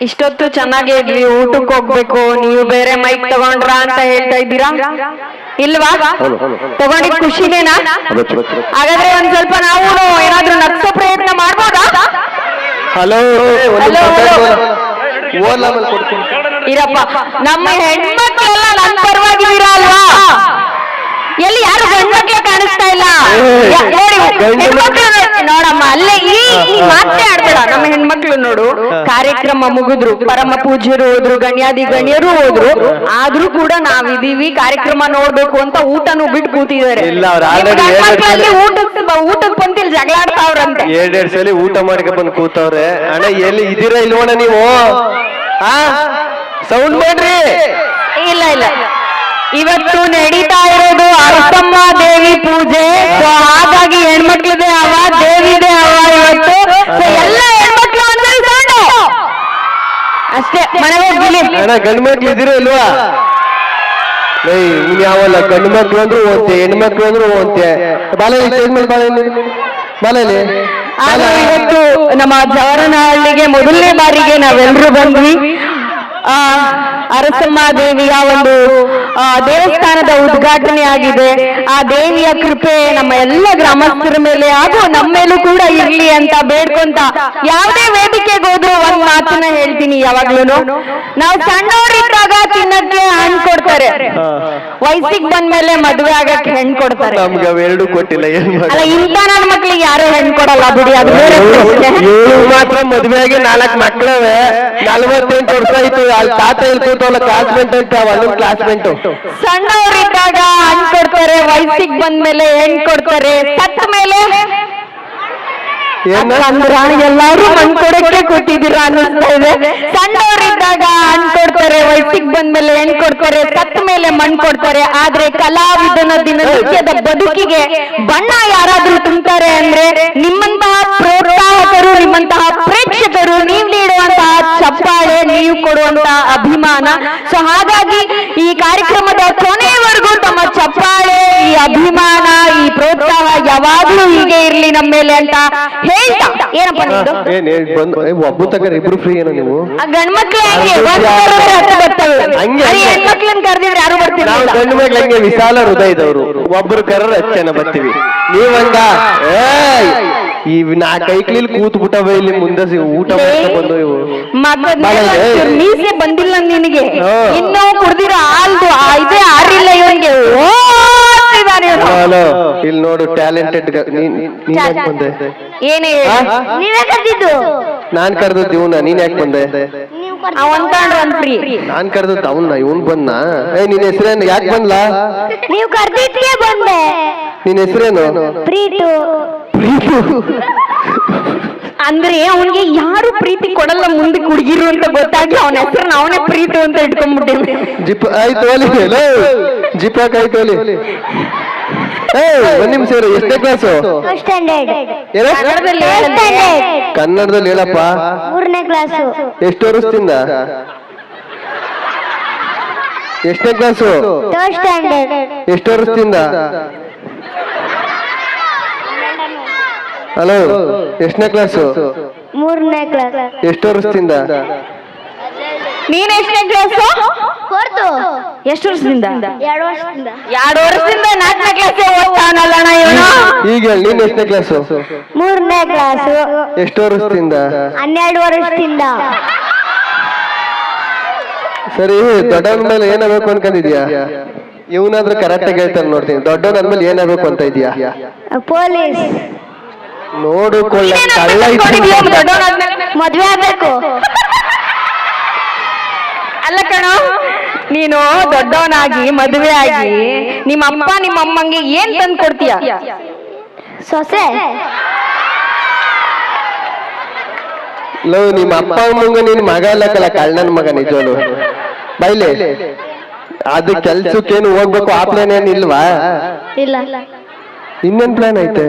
ಇಷ್ಟೊತ್ತು ಚೆನ್ನಾಗೇ ಇದ್ವಿ ಊಟಕ್ಕೆ ಹೋಗ್ಬೇಕು ನೀವು ಬೇರೆ ಮೈಕ್ ತಗೊಂಡ್ರಾ ಅಂತ ಹೇಳ್ತಾ ಇದ್ದೀರಾ? ಇಲ್ವಾ. ತಗೊಂಡಿದ್ ಖುಷಿನೇನಾ? ಹಾಗಾದ್ರೆ ಒಂದ್ ಸ್ವಲ್ಪ ನಾವು ಏನಾದ್ರೂ ನಗ್ಸೋ ಪ್ರಯತ್ನ ಮಾಡ್ಬೋದಾ? ಹಲೋ ಹಲೋ ಇರಪ್ಪ ನಮ್ಮ ಹೆಣ್ಮಕ್ಳೆಲ್ಲ ನನ್ ಪರವಾಗಿದ್ದೀರಾ ಅಲ್ವಾ? ಎಲ್ಲಿ ಯಾರು ಗಂಡ್ಮಕ್ಳೆ ಕಾಣಿಸ್ತಾ ಇಲ್ಲ? ನೋಡಿ ಹೆಣ್ಮಕ್ಳು ನೋಡಮ್ಮ ಅಲ್ಲೇ ಈ ಈ ಮಾತೇ ಆಡ್ಬೇಡ ನಮ್ಮ ಹೆಣ್ಮಕ್ಳು ನೋಡು ಕಾರ್ಯಕ್ರಮ ಮುಗಿದ್ರು ಪರಮ ಪೂಜ್ಯರು ಹೋದ್ರು ಗಣ್ಯಾದಿ ಗಣ್ಯರು ಹೋದ್ರು ಆದ್ರೂ ಕೂಡ ನಾವಿದೀವಿ ಕಾರ್ಯಕ್ರಮ ನೋಡ್ಬೇಕು ಅಂತ ಊಟನೂ ಬಿಟ್ಟು ಕೂತಿದ್ದಾರೆ. ಇಲ್ಲ, ಅವ್ರು ಆಲ್ರೆಡಿ ಊಟಕ್ಕೆ ಬಂತಿಲ್ ಜಗಳ ಆಡ್ತಾವ್ರಂತೆ ಎರಡೆರಡು ಸಲ ಊಟ ಮಾಡ್ಕೊಂಡ್ ಬಂದು ಕೂತವ್ರೆ. ಅಣ್ಣ ಎಲ್ಲಿ ಇದೀರಾ ಇಲ್ವಣ್ಣ ನೀವು? ಆ ಸೌಂಡ್ ಮಾಡ್ರಿ. ಇಲ್ಲ ಇಲ್ಲ. ಇವತ್ತು ನಡೀತಾ ಇರೋದು ಅರಸಮ್ಮ ದೇವಿ ಪೂಜೆ. ಸೊ ಹಾಗಾಗಿ ಹೆಣ್ಮಕ್ಳಿದೆ ಅವ ದೇವಿದೆ ಅವ ಇವತ್ತು. ಎಲ್ಲ ಹೆಣ್ಮಕ್ಳು ಅಂದ್ರೆ ಸೌಂಡು ಅಷ್ಟೇ ಅಣ್ಣ ಗಂಡು ಮಕ್ಳು ಇದೀರಾ ಇಲ್ವಾ? ಏಯ್ ಇನ್ ಯಾವಲ್ಲ? ಗಂಡು ಮಕ್ಳು ಅಂದ್ರು ಓದ್ತೆ ಹೆಣ್ಮಕ್ಳು ಅಂದ್ರು ಓದ್ತೆ. ಬಾಲಲಿ ಚೇಂಜ್ ಮೇಲೆ ಬಾಲಲಿ ಬಾಲಲಿ ಆದ್ರೆ ಇವತ್ತು ನಮ್ಮ ಜವರನಹಳ್ಳಿಗೆ ಮೊದಲನೇ ಬಾರಿಗೆ ನಾವೆಲ್ಲರೂ ಬಂದ್ವಿ. ಆ ಅರಸಮ್ಮ ದೇವಿಯ ಒಂದು ದೇವಸ್ಥಾನದ ಉದ್ಘಾಟನೆ ಆಗಿದೆ. ಆ ದೇವಿಯ ಕೃಪೆ ನಮ್ಮ ಎಲ್ಲ ಗ್ರಾಮಸ್ಥರ ಮೇಲೆ ಹಾಗೂ ನಮ್ಮ ಮೇಲೂ ಕೂಡ ಇರ್ಲಿ ಅಂತ ಬೇಡ್ಕೊಂತ ಯಾವುದೇ ವೇದಿಕೆಗೆ ಹೋದ್ರು ಒಂದ್ ಮಾತನ್ನ ಹೇಳ್ತೀನಿ ಯಾವಾಗ್ಲೂ ನಾವು ಸಣ್ಣವರಿದ್ದಾಗ ತಿನ್ನಕ್ಕೆ ಹಣ್ ಕೊಡ್ತಾರೆ. ವಯಸ್ಸಿಗೆ ಬಂದ್ಮೇಲೆ ಮದುವೆ ಆಗಕ್ಕೆ ಹೆಣ್ ಕೊಡ್ತಾರೆ. ಅಲ್ಲ ಇಂಥ ಯಾರು ಹೆಣ್ಣು ಕೊಡಲ್ಲ ಬಿಡಿ ಅದು ಬೇರೆ ಪ್ರಶ್ನೆ. ಇವ್ರು ಮಾತ್ರ ಮದ್ವೆಗೆ ನಾಲ್ಕು ಮಕ್ಕಳವೆ. ನಲ್ವತ್ತೆಂಟು ವರ್ಷ ಆಯ್ತು ಅಲ್ಲಿ ತಾತ ಇಲ್ಲಿ ಕೂತವಲ್ಲ ಕ್ಲಾಸ್ಮೇಟ್ ಅಂತ ಅವನು ಕ್ಲಾಸ್ಮೇಟ್ ಸಣ್ಣವರಿದ್ದಾಗ ಹಣ್ಣು ಕೊಡ್ತಾರೆ ವಯಸ್ಸಿಗೆ ಬಂದ್ಮೇಲೆ ಹೆಣ್ಣು ಕೊಡ್ತಾರೆ. ಸತ್ತ ಮೇಲೆ ಎಲ್ಲಾರು ಮಣ್ ಕೊಡಕ್ಕೆ ಕೊಟ್ಟಿದ್ದೀರಾ ಅನ್ನಿಸ್ತಾ ಇದೆ. ಸಣ್ಣವರಿದ್ದಾಗ ಹಣ್ ಕೊಡ್ತಾರೆ ವಯಸ್ಸಿಗೆ ಬಂದ್ಮೇಲೆ ಹೆಣ್ ಕೊಡ್ತಾರೆ ಸತ್ತ ಮೇಲೆ ಮಣ್ ಕೊಡ್ತಾರೆ. ಆದ್ರೆ ಕಲಾವಿದನ ದಿನನಿತ್ಯದ ಬದುಕಿಗೆ ಬಣ್ಣ ಯಾರಾದ್ರೂ ತುಂಬ್ತಾರೆ ಅಂದ್ರೆ ನಿಮ್ಮಂತಹ ಪ್ರೋತ್ಸಾಹಕರು ನಿಮ್ಮಂತಹ ಪ್ರೇಕ್ಷಕರು ನೀವು ಚಪ್ಪಾಳೆ ನೀವು ಕೊಡುವಂತ ಅಭಿಮಾನ. ಸೊ ಹಾಗಾಗಿ ಈ ಕಾರ್ಯಕ್ರಮದ ಕೊನೆಯವರೆಗೂ ತಮ್ಮ ಚಪ್ಪಾಳೆ ಈ ಅಭಿಮಾನ ಈ ಪ್ರೋತ್ಸಾಹ ಯಾವಾಗ್ಲೂ ಹೀಗೆ ಇರ್ಲಿ ನಮ್ಮ ಮೇಲೆ ಅಂತ ಹೇಳ್ತಾ. ಏನಪ್ಪ ಏ, ಒಬ್ಬ ತಗರ ಇಬ್ರು ಫ್ರೀ ಏನೋ ನೀವು? ಗಂಡ್ಮಕ್ಳು ಹೆಂಗೆ ಹತ್ತು ಬರ್ತವೆ ಅದೇ ಹೆಣ್ಮಕ್ಳನ್ನ ಕರೆದಿದ್ರೆ ಯಾರು ನಾವು ಬರ್ತಿರ್ಲಿಲ್ಲ ಗಂಡು ಮಕ್ಳು ಹಂಗೆ ವಿಶಾಲ ಹೃದಯದವರು. ಒಬ್ರು ಕರ್ರ ಹತ್ತು ಜನ ಬರ್ತೀವಿ. ನೀವಂಗ? ಏಯ್! ಈ ನಾ ಕೈಕ್ಲಿಲ್ ಕೂತ್ ಬಿಟ್ಟವೆ ಇಲ್ಲಿ ಮುಂದೆ ಸಿ- ಊಟ ಬಂದು ಇವು. ಮಗನ್. ಮೀಸೆ ಬಂದಿಲ್ಲ ನಿನಗೆ. ಹಾ. ಇನ್ನೂ ಕುಡ್ದಿರೋ ಹಾಲ್ದು ಆ ಇದೇ ಆರಿಲ್ಲ ಇವನ್ಗೆ. ಇವ್ನು. ಹಲೋ ಇಲ್ಲಿ ನೋಡು ಟ್ಯಾಲೆಂಟೆಡ್ ನೀನ್ ನೀನ್ ಯಾಕೆ ಬಂದೆ? ಏನೇ ಆ? ನೀವೇ ಕರ್ದಿದ್ದು? ನಾನ್ ಕರೆದದ್ದು ಇವನ? ನೀನ್ ಯಾಕೆ ಬಂದೆ? ನೀವು ಒಂದ್ ಫ್ರೀ ನಾನ್ ಕರೆದದ್ದು ಅವನ್ನ ಇವನ್ ಬಂದ್ನ ಏ ನಿನ್ ಹೆಸರೇನು? ಯಾಕೆ ಬಂದ್ಲಾ? ನೀವು ಕರ್ದಿದ್ಕೆ ಬಂದೆ. ನಿನ್ ಹೆಸರೇನು? ಪ್ರೀತು. ಅಂದ್ರೆ ಅವನಿಗೆ ಯಾರು ಪ್ರೀತಿ ಕೊಡಲ್ಲ ಮುಂದಕ್ಕೆ ಹುಡುಗಿರು ಅಂತ ಗೊತ್ತಾಗಿ ಅವನ ಹೆಸರು ಅವನೇ ಪ್ರೀತು ಅಂತ ಇಟ್ಕೊಂಡ್ಬಿಟ್ಟಿರ್ತೀನಿ ಜಿಪ್ ಆಯ್ತು ಒಲಿ ಜಿಪ್ ಆಯ್ತು ಒಲಿ ಏ ಒಂದ್ ನಿಮಿಷ ಇರು ಎಷ್ಟನೇ ಕ್ಲಾಸು ಫಸ್ಟ್ ಸ್ಟ್ಯಾಂಡರ್ಡ್ ಕನ್ನಡದಲ್ಲಿ ಹೇಳಪ್ಪ. ಮೂರನೇ ಕ್ಲಾಸು ಎಷ್ಟು ವರ್ಷದಿಂದ? ಎಷ್ಟನೇ ಕ್ಲಾಸು ಸ್ಟ್ಯಾಂಡರ್ಡ್ ಎಷ್ಟು ವರ್ಷದಿಂದ? ಹಲೋ ಎಷ್ಟನೇ ಕ್ಲಾಸು ಮೂರನೇ ಕ್ಲಾಸ್ ಎಷ್ಟು ವರ್ಷದಿಂದ? ನೀನ್ ಎಷ್ಟನೇ ಕ್ಲಾಸ್ ಫೋರ್ತು ಎಷ್ಟು ವರ್ಷದಿಂದ? ಎರಡು ವರ್ಷದಿಂದ. ಎರಡು ವರ್ಷದಿಂದ ನಾಲ್ಕನೇ ಕ್ಲಾಸ್ ಓದ್ತಾನಲ್ಲಣ್ಣ ಇವನು? ಈಗ ಹೇಳಿ ನೀನ್ ಎಷ್ಟನೇ ಕ್ಲಾಸು ಮೂರನೇ ಕ್ಲಾಸ್ ಎಷ್ಟು ವರ್ಷದಿಂದ? ಹನ್ನೆರಡು ವರ್ಷದಿಂದ. ಸರಿ ದೊಡ್ಡವನ ಮೇಲೆ ಏನಾಗಬೇಕು ಅನ್ಕೊಂಡಿದ್ಯಾ? ಇವನಾದ್ರೂ ಕರೆಕ್ಟ್ ಆಗಿ ಹೇಳ್ತಾನೆ ನೋಡ್ತೀನಿ. ದೊಡ್ಡವನ ಮೇಲೆ ಏನಾಗಬೇಕು ಅಂತ ಇದೆಯಾ? ಪೊಲೀಸ್. ನೋಡು ಕೊಳ್ಳ. ದೊಡ್ಡವನಾದ್ಮೇಲೆ? ಮದ್ವೆ ಆಗ್ಬೇಕು. ಅಲ್ಲ ಕಣೋ ನೀನು ದೊಡ್ಡವನಾಗಿ ಮದುವೆ ಆಗಿ ನಿಮ್ಮ ಅಪ್ಪ ನಿಮ್ಮ ಅಮ್ಮಂಗೆ ಏನ್ ತಂದು ಕೊಡ್ತೀಯ? ಸೊಸೆ. ನಿಮ್ಮ ಅಪ್ಪ ಅಮ್ಮಂಗೆ ನಿನ್ ಮಗ ಅಲ್ಲಕ್ಕಲ್ಲ ಕಳ್ಳನ ಮಗ ನಿಜವನು ಬೈಲೆ. ಅದು ಕೆಲ್ಸಕ್ಕೇನು ಹೋಗ್ಬೇಕು ಆ ಪ್ಲಾನ್ ಏನ್ ಇಲ್ವಾ ಇಲ್ಲ. ಇನ್ನೇನ್ ಪ್ಲಾನ್ ಐತೆ?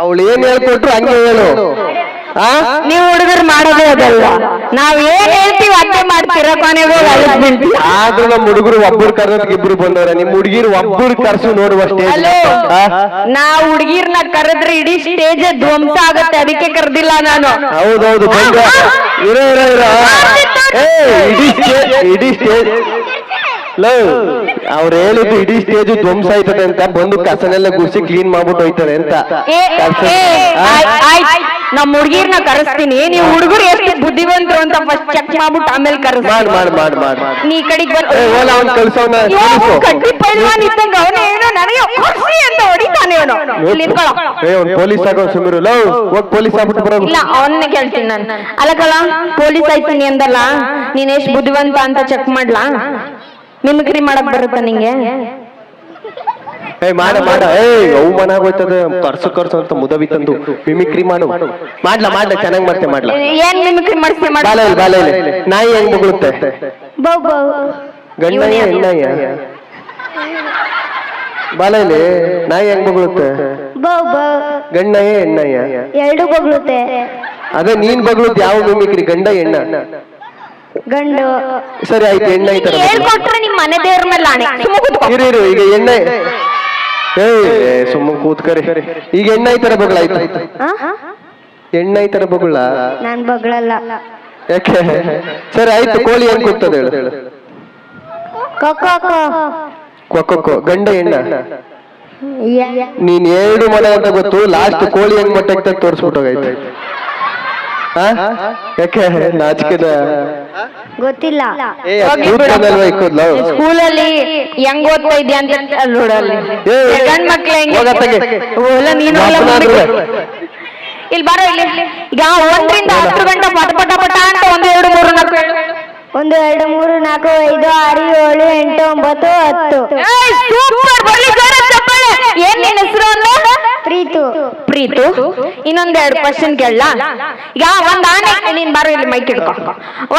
ಅವಳು ಏನ್ ಹೇಳ್ಕೊಟ್ರು ಹಂಗೆ ಹೇಳು. ಆ? ನೀವು ಹುಡುಗರು ಮಾಡೋದೇ ಅದಲ್ಲ ನಾವ್ ಏನ್ ಹೇಳ್ತೀವಿ ಅದೇ ಮಾಡ್ತೀರ ಕೊನೆಗೂ ಆದ್ರೂ ನಮ್ ಹುಡುಗರು ಒಬ್ಬರು ಕರೆದಕ್ಕೆ ಇಬ್ರು ಬಂದವ್ರೆ. ನಿಮ್ ಹುಡುಗಿರು ಒಬ್ಬರು ಕರ್ಸು ನೋಡುವ ಸ್ಟೇಜ್ ನಾವ್ ಹುಡುಗಿರ್ನ ಕರೆದ್ರೆ ಇಡೀ ಸ್ಟೇಜ್ ಧ್ವಂಸ ಆಗತ್ತೆ. ಅದಕ್ಕೆ ಕರೆದಿಲ್ಲ ನಾನು. ಹೌದೌದು ಬಂದ ಇರೋ ಇರೋ ಇರೋ. ಏ ಇಡೀ ಸ್ಟೇಜ್ ಇಡೀ ಸ್ಟೇಜ್ ಲವ್ ಅವ್ರು ಹೇಳಿದ್ದು ಇಡೀ ಸ್ಟೇಜ್ ಧ್ವಂಸ ಆಯ್ತದೆ ಅಂತ ಬಂದು ಕಸನೆಲ್ಲ ಗುಡ್ಸಿ ಕ್ಲೀನ್ ಮಾಡ್ಬಿಟ್ಟು ಹೋಯ್ತಾರೆ ಅಂತ. ಏ ಕರ್ಸ- ಏ, ಆ? ಆಯ್- ಆಯ್ತ್. ನಮ್ ಹುಡುಗಿರ್ನ ಕರೆಸ್ತೀನಿ. ನೀವು ಹುಡುಗರು ಎಷ್ಟು ಬುದ್ಧಿವಂತರು ಅಂತ ಫಸ್ಟ್ ಚೆಕ್ ಮಾಡ್ಬಿಟ್ಟು ಆಮೇಲೆ ಕರೆಸ್ ಮಾಡ್ ಮಾಡ್ ಮಾಡ್ ಮಾಡ್. ನೀ ಈ ಕಡೆಗೆ ಬಂದ್ ಏ, ಓಲ ಅವ್ನ್ ಕಳ್ಸವ್ನ, ಕಳ್ಸು. ಕಡ್ಡಿ ಪೈಲ್ವಾನ್ ಇದ್ದಂಗ ಅವನೇ ಏನೋ ನನಗೆ ಹೊಡ್ಸಿ ಅಂತ ಹೊಡಿತಾನೆ ಅವನು ಇಲ್ಲಿ ನಿಂತ್ಕೊಳ್ಳೋ. ಏ ಅವ್ನ್ ಪೊಲೀಸ್ ಆಗೋ ಸುಮಿರು ಲವ್ ಹೋಗ್ ಪೊಲೀಸ್ ಆಗ್ಬಿಟ್ಟು ಬರೋದು ಇಲ್ಲ ಅವನ್ನೇ ಕೇಳ್ತೀನಿ ನಾನು. ಅಲ್ಲ ಕಲ ಪೊಲೀಸ್ ಆಯ್ತೀನಿ ಅಂದಲ್ಲ? ನೀನ್ ಎಷ್ಟ್ ಬುದ್ಧಿವಂತ ಅಂತ ಚೆಕ್ ಮಾಡ್ಲಾ? ಮಿಮಿಕ್ರಿ ಮಾಡಕ್ ಬರುತ್ತಾ ನಿಂಗೆ? ಏ ಮಾಡ ಮಾಡ. ಏ ಅವಮಾನ ಆಗೋಯ್ತದ. ಕರ್ಸು ಕರ್ಸು ಅಂತ ಮುದವಿ ತಂದು ಮಿಮಿಕ್ರಿ ಮಾಡು. ಮಾಡ್ಲಾ ಮಾಡ್ಲ ಚೆನ್ನಾಗಿ ಮಾಡ್ತೆ ಮಾಡ್ಲಾ. ಏನ್ ಮಿಮಿಕ್ರಿ ಮಾಡಿಸ್ತಿ ಮಾಡ ಬಾಲ ಇಲ್ಲ ಬಾಲ ಇಲ್ಲಿ. ನಾಯಿ ಹೆಂಗ್ ಮುಗುಳುತ್ತೆ ಬೌ ಬೌ. ಗಂಡಯ್ಯ ಹೆಣ್ಣಯ್ಯ? ಬಾಲ ಇಲ್ಲಿ ನಾಯಿ ಹೆಂಗ್ ಬೊಗಳುತ್ತೆ ಬೌ ಬೌ. ಗಂಡಯ್ಯ ಹೆಣ್ಣಯ್ಯ? ಎರಡು ಬಗ್ಳುತ್ತೆ. ಅದೇ ನೀನ್ ಬಗ್ಳುದ್ ಯಾವ ಮಿಮಿಕ್ರಿ ಗಂಡ ಹೆಣ್ಣ? ಗಂಡು. ಸರಿ ಆಯ್ತು ಹೆಣ್ಣ ಈ ತರ ಬಗ್ಳು. ಹೇಳ್ಕೊಟ್ರೆ ನಿಮ್ ಮನೆ ದೇವ್ರ ಮೇಲೆ ಆಣೆ ಸುಮ್ಮ ಕೂತ್ಕೋ. ಇರು ಇರು ಈಗ ಎಣ್ಣೆ. ಏ ಸುಮ್ಮ ಕೂತ್ಕರಿ. ಈಗ ಎಣ್ಣೆ ಈ ತರ ಬಗಳಾಯ್ತು ಆ? ಐತರ ಈ ತರ ಬಗಳ? ನಾನ್ ಬಗ್ಳಲ್ಲ. ಯಾಕೆ? ಸರಿ ಆಯ್ತು ಕೋಳಿ ಏನ್ ಕೂಗ್ತದೆ ಹೇಳು. ಕೊಕ್ಕೋ ಕೊಕ್ಕೊ. ಗಂಡ ಹೆಣ್ಣ ನೀನ್ ಎರಡು ಮನೆ ಅಂತ ಗೊತ್ತು ಲಾಸ್ಟ್ ಕೋಳಿ ಹೆಂಗ್ ಮೊಟ್ಟೆ ತೋರಿಸ್ಬಿಟ್ಟೋಗೈತೆ. ಆ? ಯಾಕೆ? ನಾಚಿಕೆದ ಗೊತ್ತಿಲ್ಲ. ಸ್ಕೂಲಲ್ಲಿ ಹೆಂಗ್ ಓದ್ತಾ ಇದ್ಯಾ ಅಂತ ಅಲ್ಲಿ ನೋಡಲ್ಲಿ ಗಂಡ್ ಮಕ್ಳು ಹೆಂಗೆ? ನೀನು ಇಲ್ಲಿ ಬಾರೋ ಇಲ್ಲಿ. ಈಗ ಒಂದರಿಂದ ಹತ್ತು ಗಂಟೆ ಪಟ ಪಟ ಪಟ ಅಂತ ಒಂದು ಎರಡು ಮೂರು ನಾಲ್ಕು. ಒಂದು ಎರಡು ಮೂರು ನಾಲ್ಕು ಐದು ಆರು ಏಳು ಎಂಟು ಒಂಬತ್ತು ಹತ್ತು. ಸೂಪರ್ ಬರ್ಲಿ. ಏನ್ ನಿನ್ನ ಹೆಸರು ಅಂದ ಪ್ರೀತು. ಪ್ರೀತು? ಇನ್ನೊಂದ್ ಎರಡು ಕ್ವಶನ್ ಕೇಳಲ್ಲ ಈಗ ಒಂದ್ ಆನೆ ನೀನ್ ಬಾರೋ ಇಲ್ಲಿ ಮೈಕ್ ಹಿಡ್ಕೊ.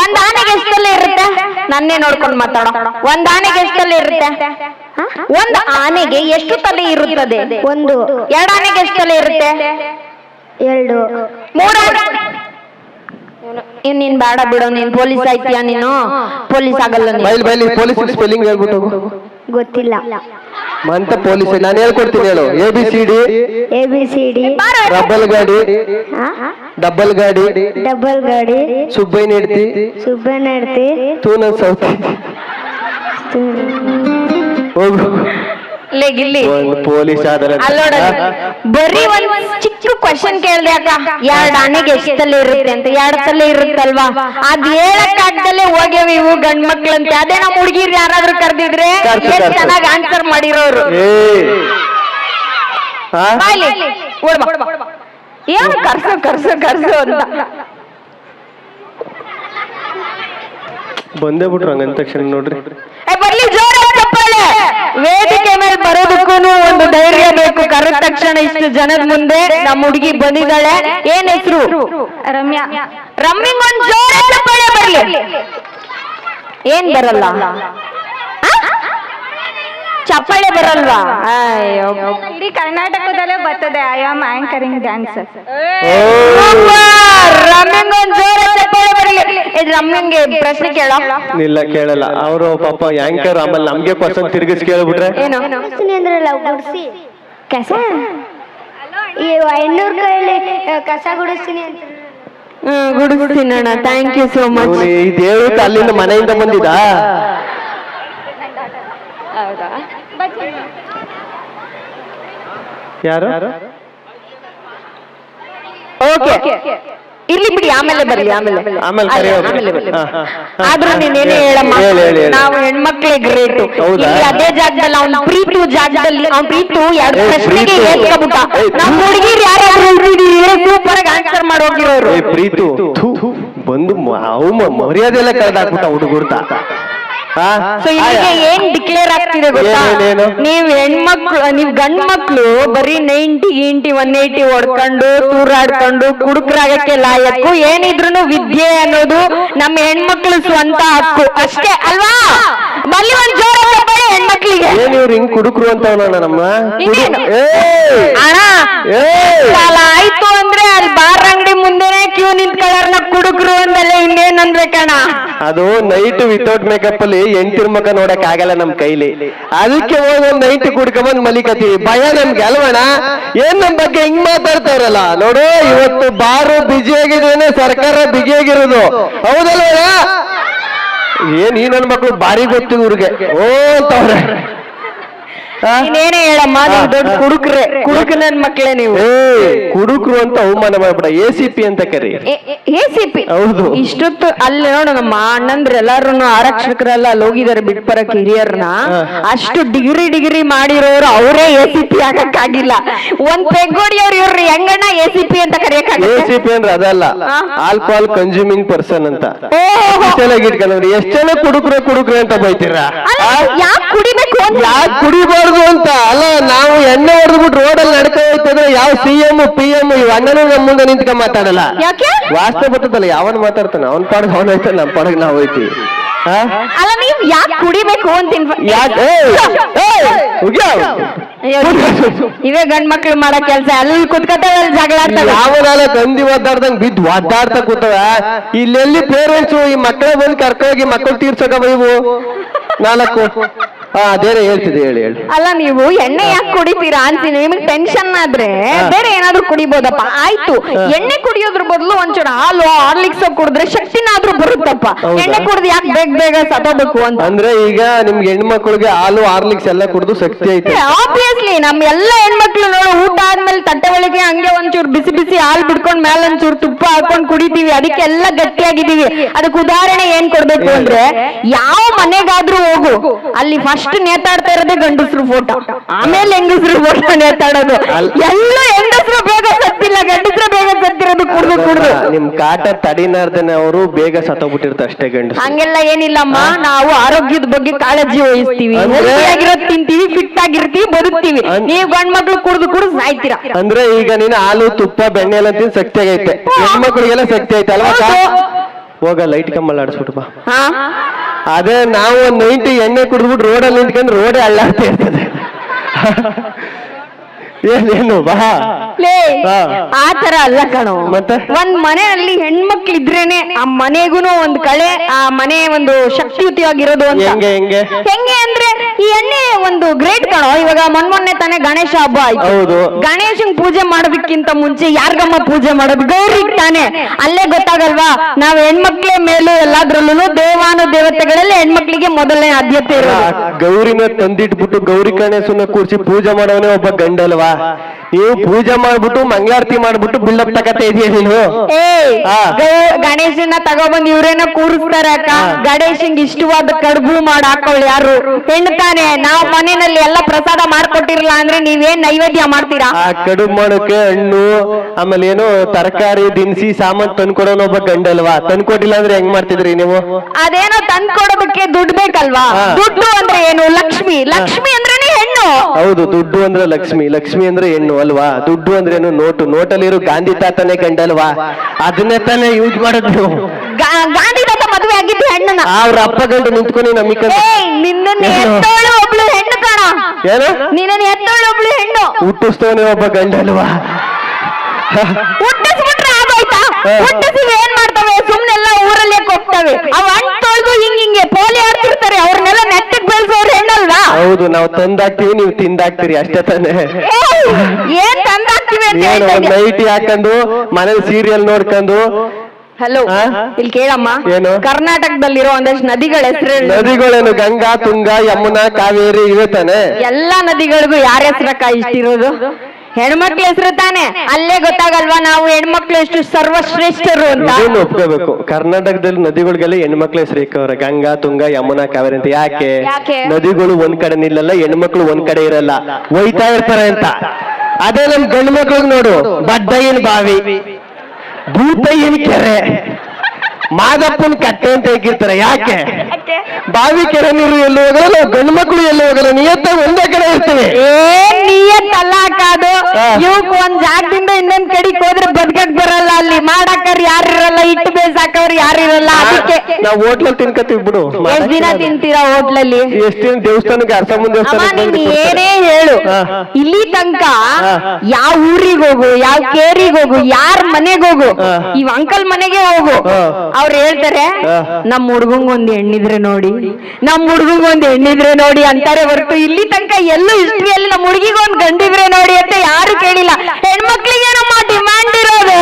ಒಂದ್ ಆನೆಗೆ ಎಷ್ಟಲ್ಲಿ ಇರುತ್ತೆ? ನನ್ನೇ ನೋಡ್ಕೊಂಡ್ ಮಾತಾಡೋ. ಒಂದ್ ಆನೆಗೆ ಎಷ್ಟಲ್ಲಿ ಇರುತ್ತೆ? ಒಂದ್ ಆನೆಗೆ ಎಷ್ಟು ತಲೆ ಇರುತ್ತದೆ? ಒಂದು. ಎರಡ್ ಆನೆಗೆ ಎಷ್ಟು ತಲೆ ಇರುತ್ತೆ? ಎರಡು. ಮೂರು ಏನ್ ನೀನ್ ಬೇಡ ಬಿಡು ನೀನ್ ಪೊಲೀಸ್ ಆಯ್ತೀಯಾ ನೀನು? ಪೊಲೀಸ್ ಆಗಲ್ಲ ನೀನು. ಬೈಲ್ ಬೈಲಿ ಪೊಲೀಸ್ ಸ್ಪೆಲ್ಲಿಂಗ್ ಹೇಳ್ಬಿಟ್ಟು ಹೋಗು. ಗೊತ್ತಿಲ್ಲ. ಮಂತ ಪೊಲೀಸ್ ನಾನು ಹೇಳ್ಕೊಡ್ತೀನಿ ಹೇಳು A B C D A B C D double ಗಾಡಿ ಡಬಲ್ ಗಾಡಿ ಡಬಲ್ ಗಾಡಿ ಸುಬ್ಬಯ್ಯನ ಹೆಡ್ತಿ ಸುಬ್ಬನಡ್ತಿ ತೂನ ಸೌತಿ ಹೋಗು ಗಿಲ್ಲಿ ಪೊಲೀಸ್ ಆದ್ರೆ ಅಲ್ಲೋಡ ಬರೀ ಒಂದ್ ಚಿಕ್ಕ ಕ್ವಶನ್ ಕೇಳ್ದೆ ಅಕ್ಕ. ಎರಡ್ ಆನೆಗೆ ಎಷ್ಟ್ ತಲೆ ಇರುತ್ತೆ ಅಂತ. ಎರಡ್ ತಲೆ ಇರುತ್ತಲ್ವಾ? ಅದ್ ಹೇಳಕ್ ಆಗ್ದಲೇ ಹೋಗ್ಯಾವ ಇವು ಗಂಡ್ ಮಕ್ಳಂತೆ. ಅದೇ ನಮ್ ಹುಡುಗಿರ್ ಯಾರಾದ್ರೂ ಕರ್ದಿದ್ರೆ ಎಷ್ಟ್. ಚೆನ್ನಾಗ್ ಆನ್ಸರ್ ಮಾಡಿರೋರು. ಏನು ಕರ್ಸು ಕರ್ಸು ಕರ್ಸು ಅಂತ. ಬಂದೇ ಬಿಟ್ರು ಹಂಗಂದ ತಕ್ಷಣ ನೋಡ್ರಿ. ಬರ್ಲಿ ಜೋರ ವೇದಿ ವೇದಿಕೆ ಬರೋದಕ್ಕೂ ಒಂದು ಧೈರ್ಯ ಬೇಕು. ಕರೆದ ತಕ್ಷಣ ಇಷ್ಟು ಜನದ ಮುಂದೆ ನಮ್ಮ ಹುಡುಗಿ ಬಂದಿದ್ದಾಳೆ. ಏನ್ ಹೆಸರು? ರಮ್ಯಾ. ರಮ್ಮಿಂಗ್ ಒಂದ್ ಜೋರ ಚಪ್ಪಾಳೆ ಬರ್ಲಿ. ಏನ್ ಬರಲ್ಲ? ಚಪ್ಪಳೆ ಬರಲ್ವಾ? ಅಯ್ಯೋ. ಇಡೀ ಕರ್ನಾಟಕದಲ್ಲೇ ಬರ್ತದೆ. I am anchoring dancer ramming ಒಂದ್ ಜೋರ ಇದು ಪ್ರಶ್ನೆ ಕೇಳೋ. ಇಲ್ಲ ಕೇಳಲ್ಲ. ಅವರು ಪಾಪ ಆಂಕರ್ ಆಮೇಲೆ ನಮ್ಗೆ ಕ್ವಶನ್ ತಿರುಗಿಸಿ ಕೇಳ್ಬಿಟ್ರೆ. ಏನು? ಅಂದ್ರಲ್ಲ ಗುಡ್ಸಿ. ಕೆಸ? ಈ ಐನೂರು ಕೈಲಿ ಕಸ ಗುಡಿಸ್ತೀನಿ ಅಂತ. ಹ್ಮ್ ಗುಡಿಸ್ತೀನಣ್ಣ ಥ್ಯಾಂಕ್ ಯು ಸೋ ಮಚ್ ಈ ಅಲ್ಲಿಂದ ಮನೆಯಿಂದ ಬಂದಿದ್ದ? ಯಾರು? ಓಕೆ. ಇರ್ಲಿ ಬಿಡಿ ಆಮೇಲೆ ಬರಲಿ ಆಮೇಲೆ ಆಮೇಲೆ. ಬರ್ಲಿ. ಹಾ, ಹಾ, ಹಾ. ಆದ್ರೂ ನೀನೇನೇ ಹೇಳಮ್ಮ ಹೇಳು, ಹೇಳು, ಹೇಳು. ನಾವು ಹೆಣ್ಮಕ್ಳೇ ಗ್ರೇಟ್ ಹೌದಾ? ಇಲ್ಲಿ ಅದೇ ಜಾಗದಲ್ಲಿ ಅವ್ನ ಪ್ರೀತು ಜಾಗದಲ್ಲಿ ಅವ್ನ ಪ್ರೀತು ಎರಡು ಏ, ಪ್ರಶ್ನೆಗೆ ಪ್ರೀತು. ಹೇಳ್ಕೊಬಿಟ್ಟ. ಏ, ನಮ್ಮ ಹುಡುಗಿರು ಯಾರ್ಯಾರು ಸೂಪರ್ ಆಗಿ ಆನ್ಸರ್ ಮಾಡೋಗಿರೋರು. ಏ ಪ್ರೀತು. ಥು, ಬಂದು ಮ- ಅವು ಮ- ಮರ್ಯಾದೆ ಎಲ್ಲ ಕಳೆದಾಕ್ಬಿಟ್ಟ ಹುಡುಗುರ್ತ. ಸೊ ಇಲ್ಲಿಗೆ ಏನ್ ಡಿಕ್ಲೇರ್ ಆಗ್ತಿದೆ ಗೊತ್ತಾ ಏನೇನು? ನೀವ್ ಹೆಣ್ಮಕ್ಳು ನೀವ್ ಗಂಡ್ ಮಕ್ಳು ಬರೀ ನೈಂಟಿ ಗಿಂಟಿ ಒನ್ ಏಯ್ಟಿ ಹೊಡ್ಕೊಂಡು ತೂರಾಡ್ಕೊಂಡು ಕುಡುಕರಾಗಕ್ಕೆ ಲಾಯಕ್ಕು ಏನಿದ್ರು ವಿದ್ಯೆ ಅನ್ನೋದು ನಮ್ಮ ಹೆಣ್ಮಕ್ಳು ಸ್ವಂತ ಹಕ್ಕು ಅಷ್ಟೇ ಅಲ್ವಾ ಬಲ್ಲಿ ಒಂದ್ ಜೋರ ಹೆಣ್ಮಕ್ಳಿಗೆ ಏನ್ ಇವ್ರು ಹಿಂಗ್ ಕುಡುಕ್ರು ಅಂತ ಅವನಣ್ಣ ನಮ್ಮ ಇನ್ನೇನು? ಏಯ್! ಅಣ್ಣ ಏಯ್! ಸಾಲ ಆಯ್ತು ಕ್ಯೂ ನಿಂತ್ಕೊಳ್ಳಾರ ಕುಡುಕ್ರು ಅಂದಲ್ಲ ಇನ್ನೇನ್ ಕಣ ಅದು ನೈಟ್ ವಿತೌಟ್ ಮೇಕಪ್ ಅಲ್ಲಿ ಎಂಟಿರ್ ಮುಖ ನೋಡಕ್ ಆಗಲ್ಲ ನಮ್ ಕೈಲಿ. ಅದಕ್ಕೆ ಹೋಗಿ ಒಂದ್ ನೈಟ್ ಕುಡ್ಕೊಂಡ್ ಮಲಿಕತ್ತೀವಿ. ಭಯ ನಮ್ಗೆ ಅಲ್ವಣ ಏನ್ ನಮ್ ಬಗ್ಗೆ ಹಿಂಗ್ ಮಾತಾಡ್ತಾರಲ್ಲ ನೋಡು, ಇವತ್ತು ಬಾರು ಬಿಜಿಯಾಗಿದ್ದೇನೆ ಸರ್ಕಾರ ಬಿಗಿಯಾಗಿರೋದು ಹೌದಲ್ವಣ ಏನ್ ಈ ನನ್ ಮಕ್ಳು ಬಾರಿ ಗೊತ್ತು ಊರಿಗೆ. ಓ ತವ್ರೆ ನೀನೇನೇ ಹೇಳಮ್ಮ ನೀವು ದೊಡ್ಡ ಕುಡುಕ್ರೆ. ಕುಡುಕ ನನ್ ಮಕ್ಳೇ ನೀವು. ಏ ಕುಡುಕ್ರು ಅಂತ ಅವಮಾನ ಮಾಡ್ಬೇಡ. ಎ ಸಿ ಪಿ ಅಂತ ಕರಿ. ಎ ಸಿ ಪಿ ಹೌದು. ಇಷ್ಟೊತ್ತು ಅಲ್ಲಿ ನೋಡು ನಮ್ಮ ಅಣ್ಣಂದ್ರ ಎಲ್ಲಾರು ಆರಕ್ಷಕರೆಲ್ಲ ಅಲ್ಲಿ ಹೋಗಿದ್ದಾರೆ ಬಿಟ್ಬರಕ್ ಹಿರಿಯರ್ನ. ಅಷ್ಟು ಡಿಗ್ರಿ ಡಿಗ್ರಿ ಮಾಡಿರೋರು ಅವರೇ ಎ ಸಿ ಪಿ ಆಗಕ್ಕಾಗಿಲ್ಲ. ಒಂದ್ ಪೆಗ್ಗೋಡಿಯವ್ರು ಇವ್ರು ಹೆಂಗಣ್ಣ ಎ ಸಿ ಪಿ ಅಂತ ಎ ಸಿ ಪಿ ಅಂದ್ರೆ ಅದಲ್ಲ? ಆಲ್ಕೋಹಾಲ್ ಕನ್ಸ್ಯೂಮಿಂಗ್ ಪರ್ಸನ್ ಅಂತ. ಚೆನ್ನಾಗಿ ಇಟ್ಕೊಂಡ್ರಿ ಎಷ್ಟ್ ಜನ ಕುಡುಕ್ರೆ ಕುಡುಕ್ರೆ ಅಂತ ಬೈತೀರಾ? ಅಲ್ಲ ಯಾಕೆ ಕುಡಿಬೇಕು? ಯಾಕೆ ಕುಡಿಬಾರ್ದು ಅಂತ? ಅಲ್ಲ ನಾವು ಎಣ್ಣೆ ಹೊಡೆದ್ಬಿಟ್ಟು ರೋಡಲ್ಲಿ ನಡ್ಕೋ ಹೋಗ್ತಿದ್ರೆ ಯಾವ ಸಿ ಎಂ ಪಿ ಎಂ ಇವ್ ಅಣ್ಣನೂ ನಮ್ಮ ಮುಂದೆ ನಿಂತ್ಕೊಂಡ್ ಮಾತಾಡಲ್ಲ? ಯಾಕೆ? ವಾಸ್ತವ ಬರ್ತದಲ್ಲ ಯಾವನ್ ಮಾತಾಡ್ತಾನೆ? ಅವನ್ ಪಾಡಗ್ ಅವನ್ ಐತೆ ನಮ್ ಪಾಡಗ್ ನಾವ್ ಐತಿ? ಅಲ್ಲ ನೀವು ಯಾಕೆ ಕುಡಿಬೇಕು ಅಂತ ಯಾಕೆ? ಯಾಕ್- ಇವೇ ಗಂಡ್ ಮಕ್ಳು ಮಾಡೋ ಕೆಲ್ಸ. ಅಲ್ಲಿ ಕುತ್ಕತಾವೆ ಜಗಳ ಯಾವನಾಲ ತಂದಿ ಒದ್ದಾಡ್ದಂಗ್ ಬಿದ್ದು ಒದ್ದಾಡ್ತಾ ಕೂತವ. ಇಲ್ಲೆಲ್ಲಿ ಪೇರೆಂಟ್ಸ್ ಈ ಮಕ್ಕಳ ಬಂದು ಕರ್ಕೋಗಿ ಮಕ್ಕಳು ತೀರ್ಸಕ ಬೈವು ನಾಲ್ಕು. ಹಾ ಹೇಳ್ತಿದ್ದೆ ಹೇಳಿ ಹೇಳಿ. ಅಲ್ಲ ನೀವು ಎಣ್ಣೆ ಯಾಕೆ ಕುಡಿತೀರಾ ಅಂತೀನಿ. ನಿಮಗೆ ಟೆನ್ಷನ್ ಆದ್ರೆ ಬೇರೆ ಏನಾದ್ರೂ ಕುಡಿಬೋದಪ್ಪ. ಆಯ್ತು. ಎಣ್ಣೆ ಕುಡಿಯೋದ್ರ ಬದಲು ಒಂಚೂರು ಹಾಲು ಆರ್ಲಿಕ್ಸ್ ಕುಡಿದ್ರೆ ಶಕ್ತಿನಾದ್ರೂ ಬರುತ್ತಪ್ಪ. ಎಣ್ಣೆ ಕುಡ್ದು ಯಾಕೆ ಬೇಗ ಬೇಗ ಸತ್ತೋಬೇಕು ಅಂತ. ಅಂದ್ರೆ ಈಗ ನಿಮ್ಗೆ ಹೆಣ್ಮಕ್ಳಿಗೆ ಹಾಲು ಹಾರ್ಲಿಕ್ಸ್ ಎಲ್ಲ ಕುಡಿದು ಶಕ್ತಿ ಐತೆ. ಆಬ್ವಿಯಸ್ಲಿ ನಮ್ ಎಲ್ಲ ಹೆಣ್ಮಕ್ಳು ನೋಡು ಊಟ ಆದ್ಮೇಲೆ ತಟ್ಟೆ ಒಳಗೆ ಹಂಗೆ ಒಂಚೂರು ಬಿಸಿ ಬಿಸಿ ಹಾಲು ಬಿಡ್ಕೊಂಡ್ ಮೇಲೆ ಒಂಚೂರು ತುಪ್ಪ ಹಾಕೊಂಡ್ ಕುಡಿತೀವಿ. ಅದಕ್ಕೆಲ್ಲ ಗಟ್ಟಿಯಾಗಿದ್ದೀವಿ. ಅದಕ್ಕೆ ಉದಾಹರಣೆ ಏನ್ ಕೊಡ್ಬೇಕು ಅಂದ್ರೆ ಯಾವ ಮನೆಗಾದ್ರೂ ಹೋಗು ಅಲ್ಲಿ ಫಸ್ಟ್ ನೇತಾಡ್ತಾ ಇರೋದೇ ಗಂಡಸ್ರು ಫೋಟೋ ಆಮೇಲೆ ಹೆಂಗಸ್ರು ಫೋಟೋ ನೇತಾಡೋದು. ಎಲ್ಲ ಸತ್ತಿಲ್ಲ ಗಂಡಸ್ರು ಬೇಗ ಸತ್ತಿರೋದು ಕುಡ್ದು ಕುಡ್ದು. ನಿಮ್ ಕಾಟ ತಡಿನಾರ್ದನೆ ಅವರು ಬೇಗ ಸತ್ತೋಗ್ಬಿಟ್ಟಿರ್ತಾರೆ ಅಷ್ಟೇ ಗಂಡು ಹಂಗೆಲ್ಲ ಏನಿಲ್ಲಮ್ಮ ನಾವು ಆರೋಗ್ಯದ ಬಗ್ಗೆ ಕಾಳಜಿ ವಹಿಸ್ತೀವಿ. ಅಂದ್ರೆ- ಹೆಲ್ತಿ ಆಗಿರೋದ್ ತಿಂತೀವಿ ಫಿಟ್ ಆಗಿರ್ತೀವಿ ಬದುಕ್ತೀವಿ. ಅನ್- ನೀವು ಗಂಡ್ ಮಕ್ಳು ಕುಡ್ದು ಕುಡ್ದು ಸಾಯ್ತೀರಾ? ಅಂದ್ರೆ ಈಗ ನೀನು ಹಾಲು ತುಪ್ಪ ಬೆಣ್ಣೆ ಎಲ್ಲ ತಿಂದು ಶಕ್ತಿ ಆಗೈತೆ. ಹೆಣ್ಮಕ್ಳಿಗೆಲ್ಲ ಶಕ್ತಿ ಐತೆ ಅಲ್ವಾ ಅಕ್ಕ? ಹೌದು. ಹೋಗ ಲೈಟ್ ಕಂಬಲ್ ಆಡಿಸ್ಬಿಟ್ಟು ಬಾ. ಹಾ? ಅದೇ ನಾವು ಒಂದ್ ನೈಂಟಿ ಎಣ್ಣೆ ಕುಡಿದ್ಬಿಟ್ಟು ರೋಡಲ್ಲಿ ನಿಂತ್ಕೊಂಡು ರೋಡೇ ಅಳ್ಳಾಡ್ತಾ ಇರ್ತದೆ. ಏನೇನು? ಬಾ. ಲೇ ಹಾ. ಆ ತರ ಅಲ್ಲ ಕಣೋ. ಮತ್ತೆ? ಒಂದ್ ಮನೆಯಲ್ಲಿ ಹೆಣ್ಮಕ್ಳು ಇದ್ರೇನೆ ಆ ಮನೆಗೂನು ಒಂದ್ ಕಳೆ ಆ ಮನೆ ಒಂದು ಶಕ್ತಿಯುತವಾಗಿರೋದು ಅಂತ. ಹೆಂಗೆ ಹೆಂಗೆ? ಹೆಂಗೆ ಅಂದ್ರೆ ಈ ಎಣ್ಣೆ ಒಂದು ಗ್ರೇಟ್ ಕಣೋ. ಇವಾಗ ಮೊನ್ನೆ ತಾನೆ ಗಣೇಶ ಹಬ್ಬ ಆಯ್ತು. ಹೌದು. ಗಣೇಶನ್ ಪೂಜೆ ಮಾಡೋದಕ್ಕಿಂತ ಮುಂಚೆ ಯಾರ್ಗಮ್ಮ ಪೂಜೆ ಮಾಡೋದು? ಗೌರಿ ತಾನೆ. ಅಲ್ಲೇ ಗೊತ್ತಾಗಲ್ವಾ? ನಾವ್ ಹೆಣ್ಮಕ್ಳೇ ಮೇಲೂ ಎಲ್ಲಾದ್ರಲ್ಲೂ ದೇವಾನು ದೇವತೆಗಳಲ್ಲಿ ಹೆಣ್ಮಕ್ಳಿಗೆ ಮೊದಲನೇ ಆದ್ಯತೆ ಆ ಇರೋದು ಗೌರಿನ ತಂದಿಟ್ಬಿಟ್ಟು ಗೌರಿ ಗಣೇಶನ ಕೂರ್ಸಿ ಪೂಜೆ ಮಾಡೋನೇ ಒಬ್ಬ ಗಂಡಲ್ವಾ? ನೀವು ಪೂಜೆ ಮಾಡ್ಬಿಟ್ಟು ಮಂಗಳಾರತಿ ಮಾಡ್ಬಿಟ್ಟು ಬಿಲ್ಡಪ್ ತಗತ್ತೆ ಇದೆಯಾ ನೀನು? ಏ ಆ. ಗಣೇಶನ ತಗೊಬಂದ್ ಇವ್ರೇನ ಕೂರಿಸ್ತಾರ ಅಕ್ಕ. ಗಣೇಶಂಗ್ ಇಷ್ಟವಾದ ಕಡುಬು ಮಾಡಿ ಹಾಕೊಳ್ಳಿ ಯಾರು. ಹೆಣ್ಣು ತಾನೆ ನಾವ್ ಮನೆಯಲ್ಲಿ ಎಲ್ಲ ಪ್ರಸಾದ ಮಾಡ್ಕೊಟ್ಟಿರಲ್ಲ ಅಂದ್ರೆ ನೀವೇನ್ ನೈವೇದ್ಯ ಮಾಡ್ತೀರಾ? ಆ ಕಡುಬು ಮಾಡೋಕೆ ಹಣ್ಣು ಆಮೇಲೆ ಏನೋ ತರಕಾರಿ ದಿನಸಿ ಸಾಮಾನ್ ತಂದ್ಕೊಡೋನ್ ಒಬ್ಬ ಗಂಡಲ್ವಾ ತಂದ್ಕೊಟ್ಟಿಲ್ಲ ಅಂದ್ರೆ ಹೆಂಗ್ ಮಾಡ್ತಿದ್ರಿ ನೀವು? ಅದೇನೋ ತಂದ್ಕೊಡೋದಕ್ಕೆ ದುಡ್ಡು ಬೇಕಲ್ವಾ? ಹಾ. ದುಡ್ಡು ಅಂದ್ರೆ ಏನು? ಲಕ್ಷ್ಮಿ. ಲಕ್ಷ್ಮಿ ಹೆಣ್ಣು ಹೌದು ದುಡ್ಡು ಅಂದ್ರೆ ಲಕ್ಷ್ಮಿ. ಲಕ್ಷ್ಮಿ ಅಂದ್ರೆ ಹೆಣ್ಣು ಅಲ್ವಾ? ದುಡ್ಡು ಅಂದ್ರೆ ಏನು? ನೋಟು. ನೋಟಲ್ಲಿರೋ ಗಾಂಧಿ ತಾತನೇ ಗಂಡಲ್ವಾ? ಅದನ್ನೇ ತಾನೇ ಯೂಸ್ ಮಾಡೋದು ನೀವು. ಗಾಂಧಿ ತಾತ ಮದುವೆ ಆಗಿದ್ದು ಹೆಣ್ಣನ ಅವ್ರ ಅಪ್ಪ ಗಂಡು ನಿಂತ್ಕೊಂಡು ಏನು? ಎತ್ತೋಳು ಒಬ್ಳು ಹೆಣ್ಣು ಕಾಣ. ಏನು? ನಿನ್ನ ಎತ್ತೋಳು ಒಬ್ಳು ಹೆಣ್ಣು. ಹುಟ್ಟಿಸ್ತವನೇ ಒಬ್ಬ ಗಂಡಲ್ವಾ? ಹುಟ್ಟಿಸ್ಬಿಟ್ರೆ ಆಗೋಯ್ತಾ ಹಾ. ಹುಟ್ಟಿಸಿ ಏನ್ ಮಾಡ್ತವೆ? ಸುಮ್ನೆಲ್ಲ ಊರಲ್ಲಿ ಕೊಕ್ತಾವೆ ಅವ ಹಣ್ಣು ತೊಳೆದು ಹಿಂಗ್ ಹಿಂಗೆ ಪೋಲಿ ಆಡ್ತಿರ್ತಾರೆ. ಅವ್ರನ್ನೆಲ್ಲ ನೆಟ್ಟಗ್ ಬೆಳೆಸೋರು ಹೆಣ್ಣಲ್ವಾ? ಹೌದು ನಾವು ತಂದಾಕ್ತಿವಿ ನೀವು ತಿಂದಾಕ್ತಿರಿ ಅಷ್ಟೇ ತಾನೇ. ಏಯ್, ಏನ್ ತಂದಾಕ್ತಿವಿ ಅಂತ ಏನು ಹೇಳ್ತಾ ಇದ್ಯಾ? ನೈಟಿ ಹಾಕೊಂಡು ಮನೇಲಿ ಸೀರಿಯಲ್ ನೋಡ್ಕೊಂಡು. ಹಲೋ? ಇಲ್ಲಿ ಕೇಳಮ್ಮ. ಏನು? ಕರ್ನಾಟಕದಲ್ಲಿರೋ ಒಂದಷ್ಟು ನದಿಗಳ ಹೆಸರು ನದಿಗಳೇನು ಗಂಗಾ ತುಂಗಾ ಯಮುನಾ ಕಾವೇರಿ ಇವೆ ತಾನೆ? ಎಲ್ಲಾ ನದಿಗಳಿಗೂ ಯಾರ ಹೆಸರಕ್ಕ ಇಷ್ಟಿರೋದು? ಹೆಣ್ಮಕ್ಳ ಹೆಸರು ತಾನೆ? ಅಲ್ಲೇ ಗೊತ್ತಾಗಲ್ವಾ ನಾವು ಹೆಣ್ಮಕ್ಳು ಎಷ್ಟು ಸರ್ವಶ್ರೇಷ್ಠರು ಅಂತ? ಇದನ್ನು ಒಪ್ಕೋಬೇಕು? ಕರ್ನಾಟಕದಲ್ಲಿ ನದಿಗಳಿಗೆಲ್ಲ ಹೆಣ್ಮಕ್ಳ ಹೆಸರು ಇಕ್ಕವ್ರೆ ಗಂಗಾ ತುಂಗಾ ಯಮುನಾ ಕಾವೇರಿ ಅಂತ. ಯಾಕೆ? ಯಾಕೆ? ನದಿಗಳು ಒಂದ್ ಕಡೆ ನಿಲ್ಲಲ್ಲ ಹೆಣ್ಮಕ್ಳು ಒಂದ್ ಕಡೆ ಇರಲ್ಲ. ಒಯ್ತಾ ಇರ್ತಾರೆ ಅಂತ. ಅದೇ ನಮ್ ಗಂಡು ಮಕ್ಳಿಗೆ ನೋಡು. ಬಡ್ಡಯ್ಯನ ಬಾವಿ. ಭೂತಯ್ಯನ ಕೆರೆ. ಮಾದಪ್ಪನ್ ಕಟ್ಟೆ ಅಂತ ಹೇಗಿರ್ತಾರೆ ಯಾಕೆ? ಬಾವಿ ಕೆರೆ ನೀರು ಎಲ್ಲೂ ಹೋಗಲ್ಲ ಗಂಡು ಮಕ್ಕಳು ಎಲ್ಲೂ ಹೋಗಲ್ಲ ನಿಯತ್ತ ಒಂದೇ ಕಡೆ ಇರ್ತೀವಿ ಏನ್ ನಿಯತ್ ಅಲ್ಲ ಕಾದು. ಇವಕ್ ಒಂದ್ ಜಾಗದಿಂದ ಇನ್ನೊಂದ್ ಕಡೆಗ್ ಹೋದ್ರೆ ಬದ್ಕಕ್ ಬರಲ್ಲ ಅಲ್ಲಿ. ಮಾಡಾಕರ್ ಯಾರಿರಲ್ಲ ಇಟ್ಟು ಬೇಸಾಕವ್ರು ಯಾರಿರಲ್ಲ ಅದಕ್ಕೆ. ನಾವ್ ಹೋಟ್ಲಲ್ಲಿ ತಿನ್ಕತೀವಿ ಬಿಡು. ಎಷ್ಟ್ ದಿನ ತಿಂತೀರಾ ಹೋಟ್ಲಲ್ಲಿ? ಎಷ್ಟ್ ದಿನ ದೇವಸ್ಥಾನಕ್ಕೆ ಅರ್ಸಮ್ಮನ ಅಮ್ಮ ನೀನ್ ಏನೇ ಹೇಳು. ಇಲ್ಲಿ ತನಕ. ಯಾವ ಊರಿಗೆ ಹೋಗು ಯಾವ ಕೇರಿಗೆ ಹೋಗು ಯಾರ ಮನೆಗೆ ಹೋಗು ಈ ಇವ್ ಅಂಕಲ್ ಮನೆಗೆ ಹೋಗು. ಅವ್ರು ಹೇಳ್ತಾರೆ. ನಮ್ ಹುಡ್ಗಂಗ್ ಒಂದ್ ಹೆಣ್ಣಿದ್ರೆ ನೋಡಿ, ನಮ್ ಹುಡ್ಗಂಗ್ ಒಂದ್ ಹೆಣ್ಣಿದ್ರೆ ನೋಡಿ ಅಂತಾರೆ ಹೊರತು ಇಲ್ಲಿ ತನಕ ಎಲ್ಲೂ ಹಿಸ್ಟ್ರಿಯಲ್ಲಿ ನಮ್ಮ ಹುಡುಗಿಗೆ ಒಂದ್ ಗಂಡಿದ್ರೆ ನೋಡಿ ಅಂತ ಯಾರು ಕೇಳಿಲ್ಲ. ಹೆಣ್ಮಕ್ಳಿಗೆ ನಮ್ಮ ಡಿಮ್ಯಾಂಡ್ ಇರೋದು.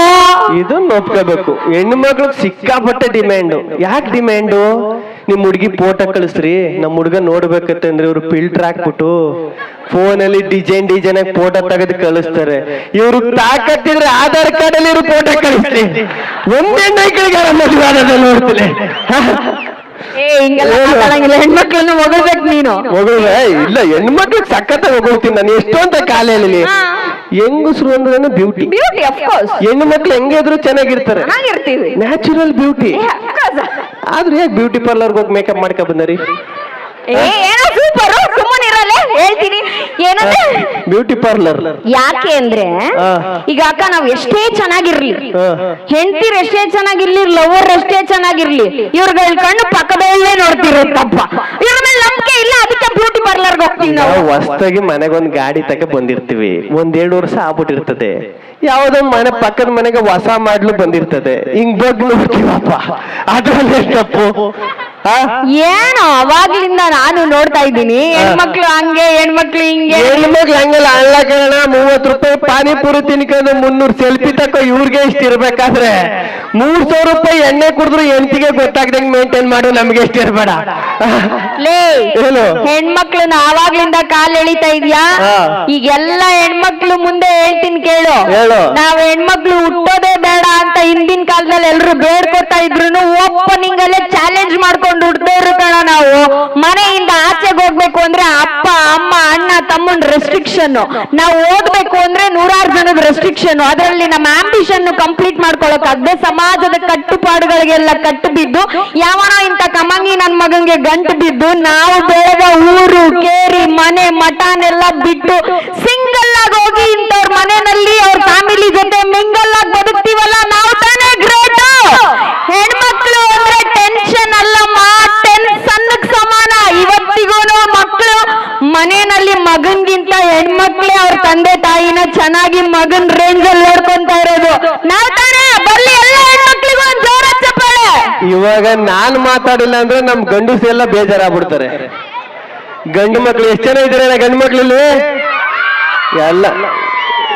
ಇದನ್ನ ಒಪ್ಕೋಬೇಕು. ಹೆಣ್ಮಕ್ಳಿಗೆ ಸಿಕ್ಕಾಪಟ್ಟೆ ಡಿಮ್ಯಾಂಡ್ ಯಾಕೆ ಡಿಮ್ಯಾಂಡ್ ನಿಮ್ ಹುಡುಗಿ ಫೋಟೋ ಕಳಿಸ್ರಿ. ನಮ್ ಹುಡುಗ ನೋಡ್ಬೇಕಂತಂದ್ರೆ ಇವ್ರು ಫಿಲ್ಟರ್ ಹಾಕ್ಬಿಟ್ಟು ಫೋನಲ್ಲಿ ಡಿಸೈನ್ ಡಿಸೈನ್ ಆಗಿ ಫೋಟೋ ತೆಗೆದು ಕಳಿಸ್ತಾರೆ. ಇವ್ರು ತಾಕತ್ತಿದ್ರೆ ಆಧಾರ್ ಕಾರ್ಡ್ ಅಲ್ಲಿ ಇವ್ರು ಫೋಟೋ ಕಳಿಸ್ರಿ ಒಂದೇ ಆದದ ನೋಡ್ತೀನಿ ಏ ಹಿಂಗೆಲ್ಲ ಮಾತಾಡಂಗಿಲ್ಲ. ಹೆಣ್ಮಕ್ಳನ್ನು ಹೊಗಳ್ಬೇಕು ನೀನು. ಮಗುವೆ ಇಲ್ಲ ಹೆಣ್ಮಕ್ಳು ಸಖತ್ತ ಹೋಗ್ತೀನಿ ನಾನು. ಕಾಲೇಲಿ ಹಾ. ಹೆಂಗಸ್ರು ಅಂದ್ರೆ ಬ್ಯೂಟಿ ಬ್ಯೂಟಿ ಅಫ್ಕೋರ್ಸ್ ಹೆಣ್ಣು ಮಕ್ಳು ಹೆಂಗಿದ್ರು ಚೆನ್ನಾಗಿರ್ತಾರೆ. ಚೆನ್ನಾಗಿರ್ತೀವಿ. ನ್ಯಾಚುರಲ್ ಬ್ಯೂಟಿ ಆದ್ರೆ ಬ್ಯೂಟಿ ಪಾರ್ಲರ್ಗೆ ಹೋಗಿ ಮೇಕಪ್ ಮಾಡ್ಕೊ ಬಂದರಿ? ಏ ಏನೋ ಸೂಪರ್ ಸುಮ್ಮನೆ ಇರಲ್ಲ ಹೇಳ್ತೀನಿ. ಏನಂದ್ರೆ ಬ್ಯೂಟಿ ಪಾರ್ಲರ್ ಯಾಕೆ ಅಂದ್ರೆ ಈಗ ಅಕ್ಕ ನಾವ್ ಎಷ್ಟೇ ಚೆನ್ನಾಗಿರ್ಲಿ. ಹೆಂಡತಿರ್ ಎಷ್ಟೇ ಚೆನ್ನಾಗಿರ್ಲಿ ಲವರ್ ಎಷ್ಟೇ ಚೆನ್ನಾಗಿರ್ಲಿ ಇವ್ರಗಳ ಕಣ್ಣು ಪಕ್ಕದಲ್ಲೇ ನೋಡ್ತಿರುತ್ತಪ್ಪ ಇವ್ರ ಮೇಲೆ ನಂಬಿಕೆ ಇಲ್ಲ ಅದಕ್ಕೆ ಬ್ಯೂಟಿ ಪಾರ್ಲರ್ಗೆ ಹೋಗ್ತೀವಿ ನಾವು. ಹೊಸ್ದಾಗಿ ಮನೆಗೊಂದ್ ಗಾಡಿ ತಕ ಬಂದಿರ್ತೀವಿ. ಒಂದ್ ಎರಡು ವರ್ಷ ಆಗ್ಬಿಟ್ಟಿರ್ತದೆ. ಯಾವ್ದೋ ಮನೆ ಪಕ್ಕದ ಮನೆಗೆ ಹೊಸ ಮಾಡ್ಲು ಬಂದಿರ್ತದೆ. ಹಿಂಗ್ ಬಗ್ಗೆ ನೋಡ್ತೀವಪ್ಪ ಅದ್ರಲ್ಲಿ ತಪ್ಪು? ಏನು ಅವಾಗ್ಲಿಂದ ನಾನು ನೋಡ್ತಾ ಇದ್ದೀನಿ ಹೆಣ್ಮಕ್ಳು ಹಂಗೆ ಹೆಣ್ಮಕ್ಳು ಹಿಂಗೆ ಹೆಣ್ಮಕ್ಳು ಹಂಗಲ್ಲ ಅಲ್ಲ ಕಣ ಮೂವತ್ ರೂಪಾಯಿ ಪಾನಿಪುರಿ ತಿನ್ಕೊಂಡು ಮುನ್ನೂರ್ ಸೆಲ್ಫಿ ತಕ್ಕ ಇವ್ರಿಗೆ ಇಷ್ಟ ಇರ್ಬೇಕಾದ್ರೆ ಮೂರ್ ಸಾವಿರ ರೂಪಾಯಿ ಎಣ್ಣೆ ಕುಡಿದ್ರು ಎಂತಿಗೆ ಗೊತ್ತಾಗ್ದಂಗ್ ಮೇಂಟೈನ್ ಮಾಡು ನಮ್ಗೆ ಇಷ್ಟ ಇರ್ಬೇಡ ಲೇ ಏನು? ಹೆಣ್ಮಕ್ಳನ್ನ ಆವಾಗ್ಲಿಂದ ಕಾಲ್ ಎಳಿತಾ ಇದ್ಯಾ. ಈಗೆಲ್ಲ ಹೆಣ್ಮಕ್ಳು ಮುಂದೆ ಹೇಳ್ತೀನಿ ಕೇಳು ಹೇಳು. ನಾವ್ ಹೆಣ್ಮಕ್ಳು ಹುಟ್ಟೋದೇ ಬೇಡ ಅಂತ ಹಿಂದಿನ ಕಾಲದಲ್ಲಿ ಎಲ್ರು ಬೇಡ್ಕೊತಾ ಇದ್ರು ಓಪನಿಂಗ್ ಅಲ್ಲೇ ಚಾಲೆಂಜ್ ಮಾಡ್ಕೊಂಡು ಹುಟ್ಟದವ್ರು ಕಣ ನಾವು, ಮನೆಯಿಂದ ಆಚೆಗೆ ಹೋಗ್ಬೇಕು ಅಂದ್ರೆ ಅಪ್ಪ, ಅಮ್ಮ, ಅಣ್ಣ, ತಮ್ಮನ್ ರೆಸ್ಟ್ರಿಕ್ಷನ್ ನಾವು ಓದ್ಬೇಕು ಅಂದ್ರೆ ನೂರಾರು ಜನದ ರೆಸ್ಟ್ರಿಕ್ಷನ್ ಅದರಲ್ಲಿ ನಮ್ಮ ಆಂಬಿಷನ್ ಕಂಪ್ಲೀಟ್ ಮಾಡ್ಕೊಳಕ್ ಆಗದೆ ಸಮಾಜದ ಕಟ್ಟುಪಾಡುಗಳಿಗೆಲ್ಲ ಕಟ್ಟು ಬಿದ್ದು ಯಾವನೋ ಇಂಥ ಕಮಂಗಿ ನನ್ ಮಗಂಗೆ ಗಂಟು ಬಿದ್ದು ನಾವು ಬೆಳೆದ ಊರು, ಕೇರಿ, ಮನೆ, ಮಠನೆಲ್ಲ ಬಿಟ್ಟು ಸಿಂಗಲ್ ಆಗಿ ಹೋಗಿ ಇಂಥವ್ರ ಮನೆಯಲ್ಲಿ ಅವ್ರ ಫ್ಯಾಮಿಲಿ ಜೊತೆ ಮಿಂಗಲ್ ಆಗಿ ಬದುಕ್ತೀವಲ್ಲ, ನಾವು ತಾನೇ ಗ್ರೇಟ್ ಮಗನ್ಗಿಂತ ಹೆಣ್ಮಕ್ಳೆ ಅವ್ರ ತಂದೆ ತಾಯಿನ ಚೆನ್ನಾಗಿ ಮಗನ್ ರೇಂಜ್ ಅಲ್ಲಿ ನೋಡ್ಕೊಂತ ಇರೋದು. ಇವಾಗ ನಾನ್ ಮಾತಾಡಿಲ್ಲ ಅಂದ್ರೆ ನಮ್ ಗಂಡಸ್ ಎಲ್ಲ ಬೇಜಾರಾಗ್ಬಿಡ್ತಾರೆ. ಗಂಡು ಮಕ್ಳು ಎಷ್ಟು ಜನ ಇದ್ರೆ ಗಂಡು ಮಕ್ಳಲ್ಲಿ? ಎಲ್ಲ.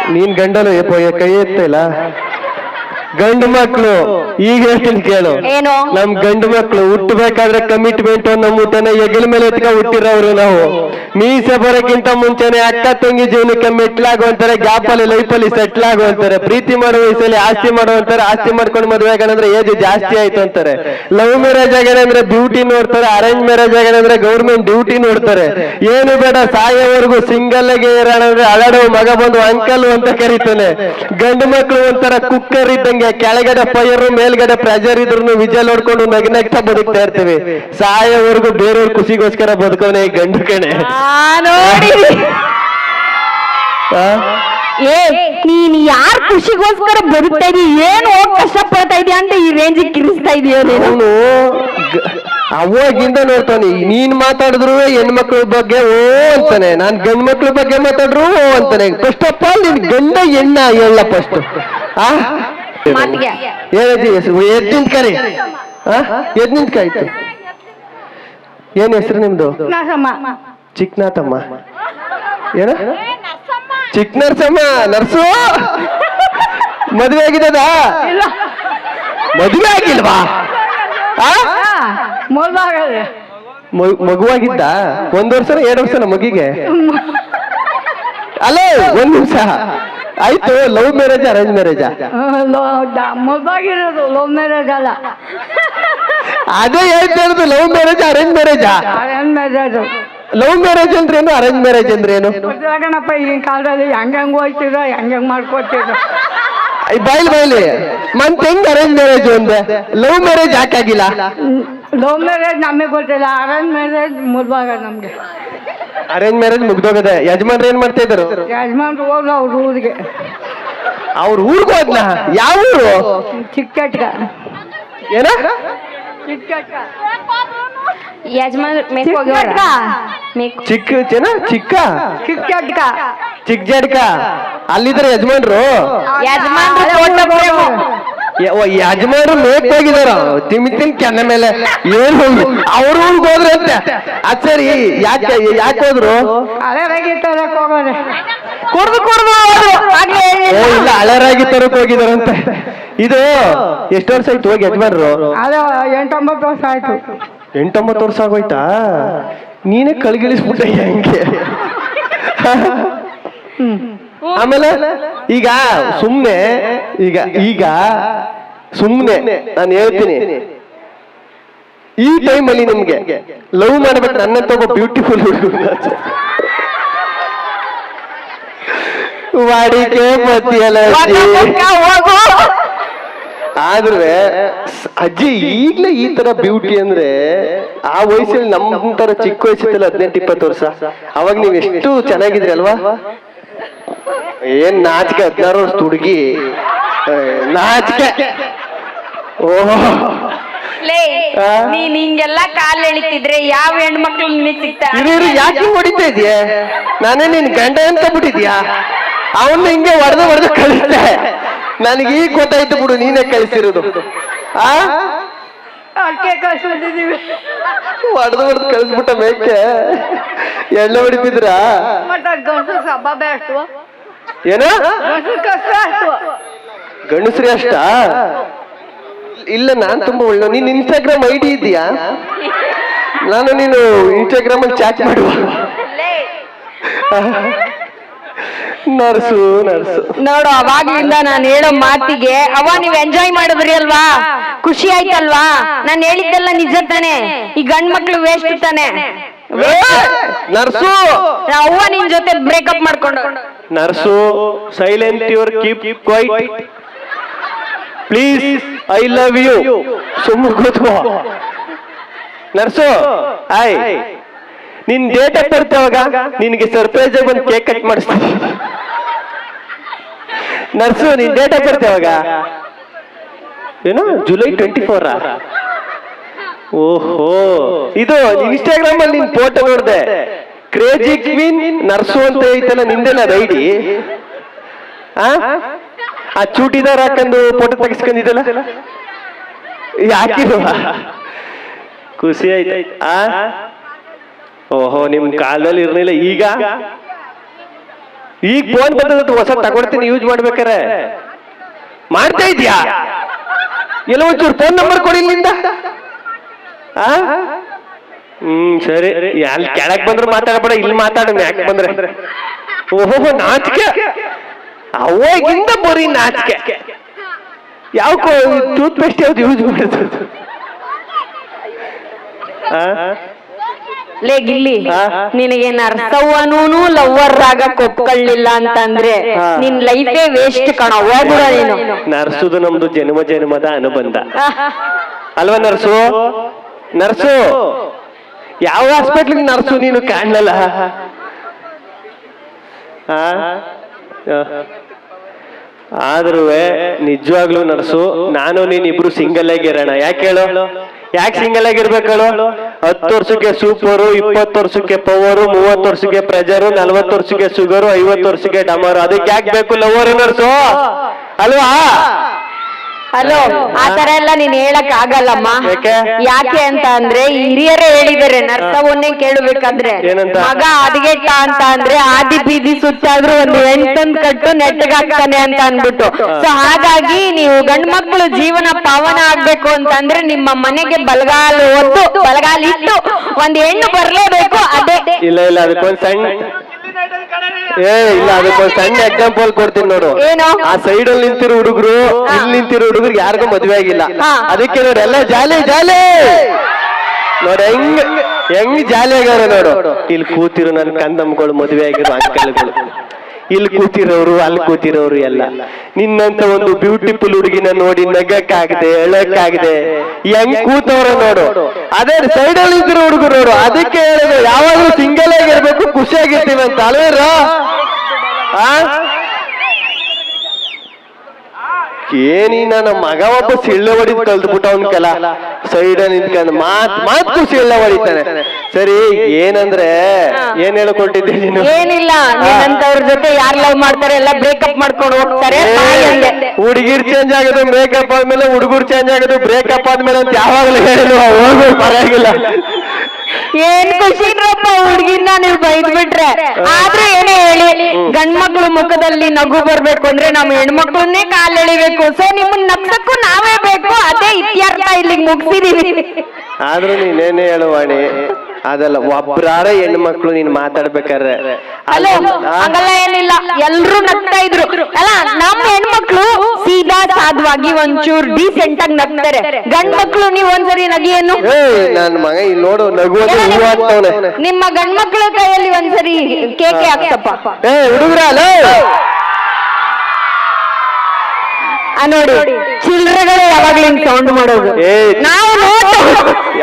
ನೀನ್ ಗಂಡನು ಕೈ ಎತ್ತಿಲ್ಲ ಗಂಡು ಮಕ್ಳು. ಈಗ ಹೇಳ್ತೀನಿ ಕೇಳು? ನಮ್ ಗಂಡು ಮಕ್ಳು ಹುಟ್ಟಬೇಕಾದ್ರೆ ಕಮಿಟ್ಮೆಂಟ್ ನಮ್ಮ ತನ ಎಗಲ್ ಮೇಲೆ ಎತ್ಕ ಹುಟ್ಟಿರೋರು ನಾವು. ಮೀಸೆ ಬರೋಕ್ಕಿಂತ ಮುಂಚೆನೆ ಅಕ್ಕ ತಂಗಿ ಜೀವನಕ್ಕೆ ಮೆಟ್ಲಾಗುವಂತಾರೆ ಗ್ಯಾಪ್ ಅಲ್ಲಿ ಲೈಫ್ ಅಲ್ಲಿ ಸೆಟ್ಲ್ ಆಗುವಂತಾರೆ ಪ್ರೀತಿ ಮಾಡೋ ವಯಸ್ಸಲ್ಲಿ ಆಸ್ತಿ ಮಾಡುವಂತಾರೆ ಆಸ್ತಿ ಮಾಡ್ಕೊಂಡು ಮದುವೆ ಆಗಣಂದ್ರೆ ಏಜ್ ಜಾಸ್ತಿ ಆಯ್ತು ಅಂತಾರೆ. ಲವ್ ಮ್ಯಾರೇಜ್ ಆಗಣಂದ್ರೆ ಬ್ಯೂಟಿ ನೋಡ್ತಾರೆ ಅರೇಂಜ್ ಮ್ಯಾರೇಜ್ ಆಗಣಂದ್ರೆ ಗೌರ್ಮೆಂಟ್ ಡ್ಯೂಟಿ ನೋಡ್ತಾರೆ. ಏನು ಬೇಡ ಸಾಯೋವರೆಗೂ ಸಿಂಗಲ್ ಆಗಿ ಇರೋಣ ಅಂದ್ರೆ ಅಳಡೋ ಮಗ ಬಂದು ಅಂಕಲ್ ಅಂತ ಕರೀತಾನೆ. ಗಂಡು ಮಕ್ಳು ಒಂಥರ ಕುಕ್ಕರ್ ಇದ್ದಂಗೆ ಕೆಳಗಡೆ ಫೈರ್ ಮೇಲ್ಗಡೆ ಪ್ರೆಜರ್ ಇದ್ರು ವಿಜಲ್ ನೋಡ್ಕೊಂಡು ನಗ್ ನಗ್ತಾ ಬದುಕ್ತಾ ಇರ್ತೀವಿ. ಸಾಯವರೆಗೂ ಬೇರೆಯವ್ರ ಖುಷಿಗೋಸ್ಕರ ಬದುಕೋನೆ ಗಂಡು ಕಣೆ? ಏ ನೀನ್ ಯಾರ್ ಖುಷಿಗೋಸ್ಕರ ಬದುಕ್ತಾ ಇದೀಯ? ಏನು ಕಷ್ಟ ಪಡ್ತಾ ಇದೀಯ ಅಂತ ಈ ರೇಂಜ್ ಕಿರಿಸ್ತಾ ಇದೀಯ ಅವನು ಅವಾಗಿಂದ ನೋಡ್ತಾನೆ ನೀನ್ ಮಾತಾಡಿದ್ರು ಹೆಣ್ಮಕ್ಳ ಬಗ್ಗೆ ಓ ಅಂತಾನೆ. ನಾನ್ ಗಂಡ್ ಮಕ್ಳ ಬಗ್ಗೆ ಮಾತಾಡ್ರು ಓ ಅಂತಾನೆ. ಫಸ್ಟ್ ಆಫ್ ಆಲ್ ನಿನ್ ಗಂಡ ಹೆಣ್ಣ ಹೇಳ ಫಸ್ಟ್ ಆ? ಏನಜ್ಜಿ ಹೆಸರು ಎದ್ ನಿಂತ್ಕರಿ ಆ? ಎದ್ ನಿಂತ್ಕಾಯ್ತು ಏನ್ ಹೆಸರು ನಿಮ್ದು? ಚಿಕ್ನಾಥಮ್ಮ ಏನ? ಚಿಕ್ಕ ನರ್ಸಮ್ಮ. ನರ್ಸು. ಮದುವೆ ಆಗಿದ್ದದ ಮದುವೆ ಆಗಿಲ್ವಾ? ಮಗುವಾಗಿದ್ದ ಒಂದ್ ವರ್ಷನ ಎರಡು ವರ್ಷನ ಮಗಿಗೆ? ಅಲ್ಲೇ ಒಂದ್ ನಿಮಿಷ. ಆಯ್ತು ಲವ್ ಮ್ಯಾರೇಜ್ ಅರೇಂಜ್ ಮ್ಯಾರೇಜಾ ಮೊದಲಾಗಿರೋದು ಲವ್ ಮ್ಯಾರೇಜ್ ಅಲ್ಲ. ಅದೇ ಹೇಳ್ತಾ ಇರೋದು love marriage arrange marriage arrange marriage love marriage ಅಂದ್ರೆ ಏನು? ಅರೇಂಜ್ ಮ್ಯಾರೇಜ್ ಅಂದ್ರೆ ಏನು? ಗಣಪ್ಪ ಈಗಿನ ಕಾಲದಲ್ಲಿ ಹೆಂಗ್ ಹೆಂಗ್ ಹೋಯ್ತಿದ್ರ ಹೆಂಗ್ ಹೆಂಗ್ ಮಾಡ್ಕೊತಿರೋ ಐ ಬೈಲ್ ಬೈಲಿ ಮತ್ ಹೆಂಗ್ ಅರೇಂಜ್ ಮ್ಯಾರೇಜ್ ಒಂದೆ? ಲವ್ ಮ್ಯಾರೇಜ್ ಯಾಕಾಗಿಲ್ಲ? ಲವ್ ಮ್ಯಾರೇಜ್ ನಮಗೆ ಗೊತ್ತಿಲ್ಲ. ಅರೇಂಜ್ ಮ್ಯಾರೇಜ್ ಮೊದಲಾಗ ನಮ್ಗೆ. ಅರೇಂಜ್ ಮ್ಯಾರೇಜ್ ಮುಗ್ದೋಗದೆ. ಯಜಮಾನ್ರು ಏನ್ ಮಾಡ್ತಾ ಇದ್ರು ಯಜಮಾನ್ರು ಹೋದ್ರು ಅವ್ರ ಊರಿಗೆ. ಅವ್ರ ಊರ್ಗ್ ಹೋದ್ನ? ಯಾವ ಊರು? ಚಿಕ್ಕಟ್ಕ. ಏನ? ಯಜಮಾನ್ ಮೇಕ್ ಹೋಗ್ಯಾರ? ಮೇಕ್ ಚಿಕ್ಕ ಚೆನ್ನ ಚಿಕ್ಕ? ಕಿಕ್ಕಡ್ಕ ಚಿಕ್ಕ ಜಡ್ಕ ಅಲ್ಲಿದ್ರೆ ಯಜಮಾನ್ರು ಯಜಮಾನ್ ಫೋಟೋ ಫ್ರೇಮು ಯ- ಓ, ಯಜಮಾನ್ರು ಮೇಕ್ ಹೋಗಿದಾರ ತಿಮಿತಿನ್ ಕೆನ್ನ ಮೇಲೆ ಏನ್ ಹೋಗಿ ಅವ್ರ ಊರಿಗೆ ಹೋದ್ರೆ ಅಂತೆ. ಅದ್ ಸರಿ ಯಾಕೆ ಯಾಕೆ ಹೋದ್ರು? ಕುಡ್ದು ಕುಡ್ದು ಓ ಇಲ್ಲ ಹಳರಾಗಿ ತರಕ್ ಹೋಗಿದಾರಂತೆ ಇದು ಎಷ್ಟು ವರ್ಷ ಆಯ್ತು ಹೋಗಿ ಯಜಮಾನರು? ಎಂಟೊಂಬತ್ತು ವರ್ಷ ಆಯ್ತು. ಎಂಟೊಂಬತ್ತು ವರ್ಷ ಆಗೋಯ್ತಾ? ನೀನೇ ಕಳ್ಗಿಳಿಸ್ಬಿಟ್ಟ ಹೆಂಗೆ? ಆಮೇಲೆ ಈಗ ಸುಮ್ನೆ, ಈಗ ಈಗ ಸುಮ್ನೆ ನಾನು ಹೇಳ್ತೀನಿ. ಈ ಟೈಮ್ ಅಲ್ಲಿ ನಿಮ್ಗೆ ಲವ್ ಮಾಡ್ಬೇಕು ನನ್ನ ತಗೋ ಬ್ಯೂಟಿಫುಲ್ ವಾಡಿಕೆ ಆದ್ರೆ ಅಜ್ಜಿ ಈಗ್ಲೇ ಈ ತರ ಬ್ಯೂಟಿ ಅಂದ್ರೆ ಆ ವಯಸ್ಸಲ್ಲಿ ನಮ್ ತರ ಚಿಕ್ಕ ವಯಸ್ಸಿತ್ತಲ್ಲ ಹದಿನೆಂಟು, ಇಪ್ಪತ್ತು ವರ್ಷ. ಅವಾಗ ನೀವ್ ಎಷ್ಟು ಚೆನ್ನಾಗಿದ್ರಿ ಅಲ್ವಾ? ಏನ್ ನಾಚಿಕೆ? ಹದಿನಾರು ವರ್ಷ ಹುಡುಗಿ. ನಾಚಿಕೆ. ಓಹೋ ಲೇ ಆ? ನೀನ್ ಹಿಂಗೆಲ್ಲ ಕಾಲ್ ಎಳಿತಿದ್ರೆ ಯಾವ ಹೆಣ್ಮಕ್ಳು ನಿನಗ್ ಸಿಗ್ತಾರ ಇರು, ಯಾಕೆ ಹೊಡಿತಾ ಇದೀಯ? ನಾನೇ ನಿನ್ ಗಂಡ ಅಂತ ಬಿಟ್ಟಿದ್ಯಾ? ಅವನ್ನ ಹಿಂಗೆ ಹೊಡೆದು ಹೊಡೆದು ಕಳಿಸ್ದೆ. ನನಗೆ ಈಗ ಗೊತ್ತಾಯ್ತು ಬಿಡು ನೀನೇ ಕಳಿಸಿರೋದು. ಆ? ಅದಕ್ಕೆ ಕಳ್ಸಿದ್ದೀವಿ ಹೊಡೆದು ಹೊಡೆದು ಕಳಿಸ್ಬಿಟ್ಟ ಮೇಕೆ. ಎಳ್ಳೆ ಹೊಡಿತಿದ್ರ? ಮತ್ತೆ ಗಂಡಸು ಸಬ್ಬ ಬೇಸ್ತು ಏನ? ಗಂಡಸು ಕಷ್ಟ ಗಂಡಸ್ರಿ ಅಷ್ಟ? ಇಲ್ಲ ನಾನ್ ತುಂಬಾ ಒಳ್ಳೆ ನೀನ್ ಇನ್ಸ್ಟಾಗ್ರಾಮ್ ಐ ಡಿ ಇದೆಯಾ? ನಾನು ನೀನು ಇನ್ಸ್ಟಾಗ್ರಾಮ್ ಅಲ್ಲಿ ಚಾಟ್ ಮಾಡುವ. Nurse nurse. ನೋಡು ಅವಾಗ್ಲಿಂದ ನಾನು ಹೇಳೋ ಮಾತಿಗೆ ಅವ ನೀವ್ ಎಂಜಾಯ್ ಮಾಡಿದ್ರಿ ಅಲ್ವಾ? ಖುಷಿ ಆಯ್ತಲ್ವಾ? ನಾನ್ ಹೇಳಿದ್ದೆಲ್ಲ ನಿಜ ತಾನೆ. ಈ ಗಂಡ್ ಮಕ್ಳು ವೇಸ್ಟ್ ತಾನೆ. ನರ್ಸು ಅವ್ವ ನಿನ್ ಜೊತೆ ಬ್ರೇಕಪ್ ಮಾಡ್ಕೊಂಡು. Nurse silent your keep quiet please I love you ಸುಮ್ಮನೆ ಕೂತ್ಕೋ. ನರ್ಸು ಆಯ್. ನಿನ್ ಡೇಟ್ ಆಫ್ ಬರ್ತ್ ಯಾವಾಗ? ನಿನ್ಗೆ ಸರ್ಪ್ರೈಸ್ ಆಗಿ ಒಂದು ಕೇಕ್ ಕಟ್ ಮಾಡಿಸ್ತೀನಿ. ನರ್ಸು, ನಿನ್ ಡೇಟ್ ಆಫ್ ಯಾವಾಗ? ಏನು ಜುಲೈ ಟ್ವೆಂಟಿ ಫೋರ್ ಓಹೋ. ಇದು ಇನ್ಸ್ಟಾಗ್ರಾಮ್ ಅಲ್ಲಿ ನಿನ್ ಫೋಟೋ ನೋಡಿದೆ. ಕ್ರೇಜಿ ಕ್ವೀನ್ ನರ್ಸು ಅಂತ ಐತಲ್ಲ ನಿಂದೇನ ಐಡಿ ಆ? ಚೂಟಿದಾರ ಹಾಕೊಂಡು ಫೋಟೋ ತೆಗಿಸ್ಕೊಂಡಿದ್ದಲ್ಲ? ಯಾಕಿರುವ ಖುಷಿ ಆಯ್ತು. ಆ? ಓಹೋ, ನಿಮ್ ಕಾಲದಲ್ಲಿ ಇರ್ಲಿಲ್ಲ. ಈಗ? ಈಗ ಫೋನ್ ಬಂದದ್ದು ಹೊಸ ತಗೊಳ್ತೀನಿ ಯೂಸ್ ಮಾಡ್ಬೇಕಾರೆ ಮಾಡ್ತಾ ಇದ್ಯಾ ಎಲ್ಲ ಒಂಚೂರು ಫೋನ್ ನಂಬರ್ ಕೊಡಿ ಇಲ್ಲಿಂದ. ಹ್ಮ್, ಸರಿ. ಅಲ್ಲಿ ಕೆಳಗ್ ಬಂದ್ರೆ ಮಾತಾಡಬೇಡ, ಇಲ್ಲಿ ಮಾತಾಡೋಣ ಯಾಕೆ ಬಂದ್ರೆ. ಓಹೋ, ನಾಚಿಕೆ. ಅವಾಗಿಂದ ಬರೀ ನಾಚಿಕೆ. ಯಾವ ಟೂತ್ ಪೇಸ್ಟ್ ಯಾವ್ದು ಯೂಸ್ ಮಾಡಿದ್ರು? ಲೇ ಗಿಲ್ಲಿ? ನಿನಗೆ ನರ್ಸವ್ವನೂ ಲವ್ವರ್ ಆಗ ಕೊಪ್ಕೊಳ್ಳಿಲ್ಲ ಅಂತಂದ್ರೆ. ನಿನ್ ಲೈಫೇ ವೇಸ್ಟ್ ಕಣ ಹೋಗ್ಬಿಡ ನೀನು. ನರ್ಸುದು ನಮ್ದು ಜನ್ಮ ಜನ್ಮದ ಅನುಬಂಧ. ಅಲ್ವಾ ನರ್ಸು? ನರ್ಸು? ಯಾವ ಹಾಸ್ಪಿಟ್ಲ್ ನರ್ಸು ನೀನು ಕಾಣಲ್ಲ ಆದ್ರೂ ನಿಜವಾಗ್ಲೂ ನರ್ಸು ನಾನು ನೀನ್ ಇಬ್ರು ಸಿಂಗಲ್ ಆಗಿರೋಣ. ಯಾಕೆ ಹೇಳು? ಯಾಕೆ ಸಿಂಗಲ್ ಆಗಿರ್ಬೇಕು ಹತ್ತು ವರ್ಷಕ್ಕೆ ಸೂಪರ್ ಇಪ್ಪತ್ತು ವರ್ಷಕ್ಕೆ ಪವರು ಮೂವತ್ತು ವರ್ಷಕ್ಕೆ ಪ್ರೆಜರು ನಲ್ವತ್ತು ವರ್ಷಕ್ಕೆ ಶುಗರ್ ಐವತ್ತು ವರ್ಷಕ್ಕೆ ಡಮರ್. ಅದಕ್ಕೆ ಯಾಕೆ ಬೇಕು ಲವರ್ ಏನರ್ಸು ಅಲ್ವಾ? ಹಲೋ ಆ ತರ ಎಲ್ಲ ನೀನ್ ಹೇಳಕ್ ಆಗಲ್ಲಮ್ಮ. ಯಾಕೆ? ಅಂತ ಅಂದ್ರೆ ಹಿರಿಯರೇ ಹೇಳಿದಾರೆ ನರ್ತವನ್ನೇ ಕೇಳಬೇಕಂದ್ರೆ? ಮಗ ಅದಿಗೆಟ್ಟ ಅಂತ ಅಂದ್ರೆ ಆದಿ ಬೀದಿ ಸುತ್ತಾದ್ರೂ ಒಂದು ಎಂಟನ್ ಕಟ್ಟು ನೆಟ್ಟಗಾಗ್ತಾನೆ ಅಂತ ಅನ್ಬಿಟ್ಟು ಸೊ ಹಾಗಾಗಿ ನೀವು ಗಂಡ್ ಮಕ್ಕಳು ಜೀವನ ಪಾವನ ಆಗ್ಬೇಕು ಅಂತಂದ್ರೆ ನಿಮ್ಮ ಮನೆಗೆ ಬಲಗಾಲು ಒದ್ದು ಬಲಗಾಲಿ ಇಟ್ಟು ಒಂದ್ ಹೆಣ್ಣು ಬರ್ಲೇಬೇಕು ಅದೇ. ಇಲ್ಲ ಇಲ್ಲ ಅದಕ್ಕೊಂದ್ ಸಣ್ಣ ಏ ಇಲ್ಲ ಅದಕ್ಕೊಂದ್ ಸಣ್ಣ ಎಕ್ಸಾಂಪಲ್ ಕೊಡ್ತೀನಿ ನೋಡು. ಏನು? ಆ ಸೈಡ್ ಅಲ್ಲಿ ನಿಂತಿರೋ ಹುಡುಗರು ಇಲ್ಲಿ ನಿಂತಿರೋ ಹುಡುಗರು ಯಾರಿಗೂ ಮದ್ವೆ ಆಗಿಲ್ಲ. ಅದಕ್ಕೆ ನೋಡಿ ಎಲ್ಲ ಜಾಲಿ ಜಾಲಿ! ನೋಡಿ ಹೆಂಗ್ ಹೆಂಗ್ ಜಾಲಿ ಆಗ್ಯಾರ ನೋಡು. ಇಲ್ಲಿ ಕೂತಿರೋ ನನ್ನ ಕಂದಮ್ಮಗಳು ಮದುವೆ ಆಗಿರೋ ಅಂಕಲ್ಗಳು. ಇಲ್ಲಿ ಕೂತಿರೋರು ಅಲ್ಲಿ ಕೂತಿರೋರು ಎಲ್ಲ. ನಿನ್ನಂತ ಒಂದು ಬ್ಯೂಟಿಫುಲ್ ಹುಡುಗಿನ ನೋಡಿ ನಗಕ್ಕಾಗದೆ ಎಳಕ್ಕಾಗದೆ. ಹೆಂಗ್ ಕೂತವ್ರ ನೋಡು. ಅದೇ ಸೈಡ್ ಅಲ್ಲಿ ಇದ್ರು ಹುಡುಗರು ನೋಡು. ಅದಕ್ಕೆ ಹೇಳಿದ್ರು ಯಾವಾಗ್ಲೂ ಸಿಂಗಲ್ ಆಗಿರ್ಬೇಕು ಖುಷಿಯಾಗಿರ್ತೀವಿ ಅಂತ. ಅಲ್ವೇರ ಆ? ಏನಿ ನನ್ನ ಮಗ ಒಬ್ಬ ಸಿಳ್ಳೆ ಹೊಡಿದ್ ಕಲ್ತ್ಬಿಟ್ಟ ಅವ್ನ ಕೆಲ. ಸೈಡ್ ನಿಂತ್ಕೊಂಡ್ ಮಾತ್ ಮಾತು ಸಿಳ್ಳೆ ಹೊಡಿತಾನೆ. ಸರಿ ಏನಂದ್ರೆ ಏನ್ ಹೇಳ್ಕೊಟ್ಟಿದ್ದೆ ನೀನು? ಏನಿಲ್ಲ ನಿನ್ನಂತವ್ರ ಜೊತೆ ಯಾರ್ ಲವ್ ಮಾಡ್ತಾರೆ ಎಲ್ಲ ಬ್ರೇಕಪ್ ಮಾಡ್ಕೊಂಡು ಹೋಗ್ತಾರೆ. ಹುಡುಗಿರ್ ಚೇಂಜ್ ಆಗೋದು ಮೇಕಪ್ ಆದ್ಮೇಲೆ ಹುಡುಗರು ಚೇಂಜ್ ಆಗೋದು ಬ್ರೇಕಪ್ ಆದ್ಮೇಲೆ ಅಂತ ಯಾವಾಗ್ಲೂ ಹೇಳುವ ಹೋಗ್ಬೇಕು ಪರವಾಗಿಲ್ಲ. ಏನ್ ಖುಷಿ ಹುಡುಗಿನ ನೀವು ಬೈದ್ ಬಿಟ್ರೆ ಆದ್ರೂ ಏನೇ ಹೇಳಿ ಗಂಡ್ಮಕ್ಳು ಮುಖದಲ್ಲಿ ನಗು ಬರ್ಬೇಕು ಅಂದ್ರೆ ನಮ್ ಹೆಣ್ಮಕ್ಳನ್ನೇ ಕಾಲ್ ಎಳಿಬೇಕು. ಸೊ ನಿಮ್ಮನ್ನ ನಗ್ಸಕ್ಕೂ ನಾವೇ ಬೇಕು ಅದೇ ಇತ್ಯರ್ಥ ಇಲ್ಲಿಗೆ ಮುಗಿಸಿದೀವಿ. ಆದ್ರೂ ನೀನೇನೇ ಹೇಳುವಾಣಿ ಅದಲ್ಲ ಒಬ್ರಾರ ಹೆಣ್ಣು ಮಕ್ಕಳು ನೀನ್ ಮಾತಾಡ್ಬೇಕಾದ್ರೆ. ಹಲೋ ಹಂಗಲ್ಲ ಏನಿಲ್ಲ ಎಲ್ರು ನಗ್ತಾ ಇದ್ರು. ಅಲ್ಲ ನಮ್ಮ ಹೆಣ್ಮಕ್ಳು ಸೀದಾ ಸಾಧವಾಗಿ ಒಂಚೂರ್ ಡೀಸೆಂಟ್ ಆಗಿ ನಗ್ತಾರೆ. ಗಂಡ್ ಮಕ್ಳು ನೀವ್ ಒಂದ್ಸರಿ ನಗಿಯನ್ನು ಏ ನನ್ ಮಗ ಇಲ್ಲಿ ನೋಡು ನಗುವುದು ಹೂವು ಆಗ್ತವನೆ. ನಿಮ್ಮ ಗಂಡ್ಮಕ್ಳ ಕೈಯಲ್ಲಿ ಒಂದ್ಸರಿ ಕೇಕೆ ಆಗ್ತಪ್ಪ ಏ ಹುಡುಗ್ರ ಅಲ್ಲ ಆ ನೋಡಿ ಚಿಲ್ರೆಗಳು ಯಾವಾಗ್ಲೂ ಹಿಂಗ್ ಸೌಂಡ್ ಮಾಡೋದು. ಏ ನಾವು ನೋಟ್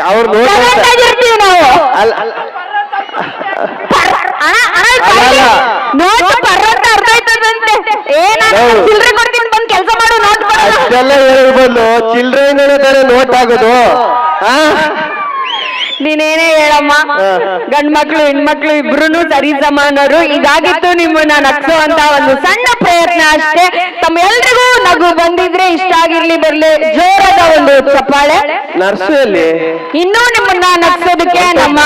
ಅವ್ರು ನೋಡಿ silent ಆಗಿರ್ತೀವಿ ನಾವು. ಅಲ್ಲ. ನೋಟ್ ಆಯ್ತದಂತೆ. ಏನ. ಚಿಲ್ರೆ ಕೊಡ್ತೀನಿ ಬಂದ್ ಕೆಲಸ ಮಾಡು ನೋಟ್ ಅಷ್ಟೆಲ್ಲ ಹೇಳ್ಬೋದು ತಾನೇ ನೋಟ್ ಆಗೋದು? ಆ ನೀನೇನೇ ಹೇಳಮ್ಮ. ಗಂಡ್ ಮಕ್ಳು ಹೆಣ್ಮಕ್ಳು ಇಬ್ರು ಸರಿ ಸಮಾನರು. ಇದಾಗಿತ್ತು ನಿಮ್ಮನ್ನ ನಗ್ಸೋ ಅಂತ ಒಂದು ಸಣ್ಣ ಪ್ರಯತ್ನ ಅಷ್ಟೇ. ತಮ್ಮೆಲ್ರಿಗೂ ನಗು ಬಂದಿದ್ರೆ ಇಷ್ಟ ಆಗಿರ್ಲಿ ಬರ್ಲಿ. ಜೋರಾದ ಒಂದು ಚಪ್ಪಾಳೆ. ನರ್ಸಲ್ಲಿ ಇನ್ನೂ ನಿಮ್ಮನ್ನ ನಗ್ಸೋದಕ್ಕೆ ನಮ್ಮ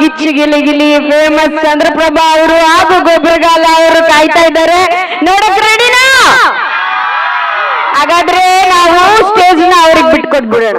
ಗಿಚ್ಚಿ ಗಿಲಿ ಗಿಲಿ ಫೇಮಸ್ ಚಂದ್ರಪ್ರಭಾ ಅವರು ಹಾಗೂ ಗೊಬ್ಬರಗಾಲ ಅವರು ಕಾಯ್ತಾ ಇದ್ದಾರೆ. ನೋಡಕ್ ರೆಡಿನಾ ಹಾಗಾದ್ರೆ ನಾವು ಸ್ಟೇಜ್ನ ಅವ್ರಿಗೆ ಬಿಟ್ಕೊಟ್ಬಿಡೋಣ.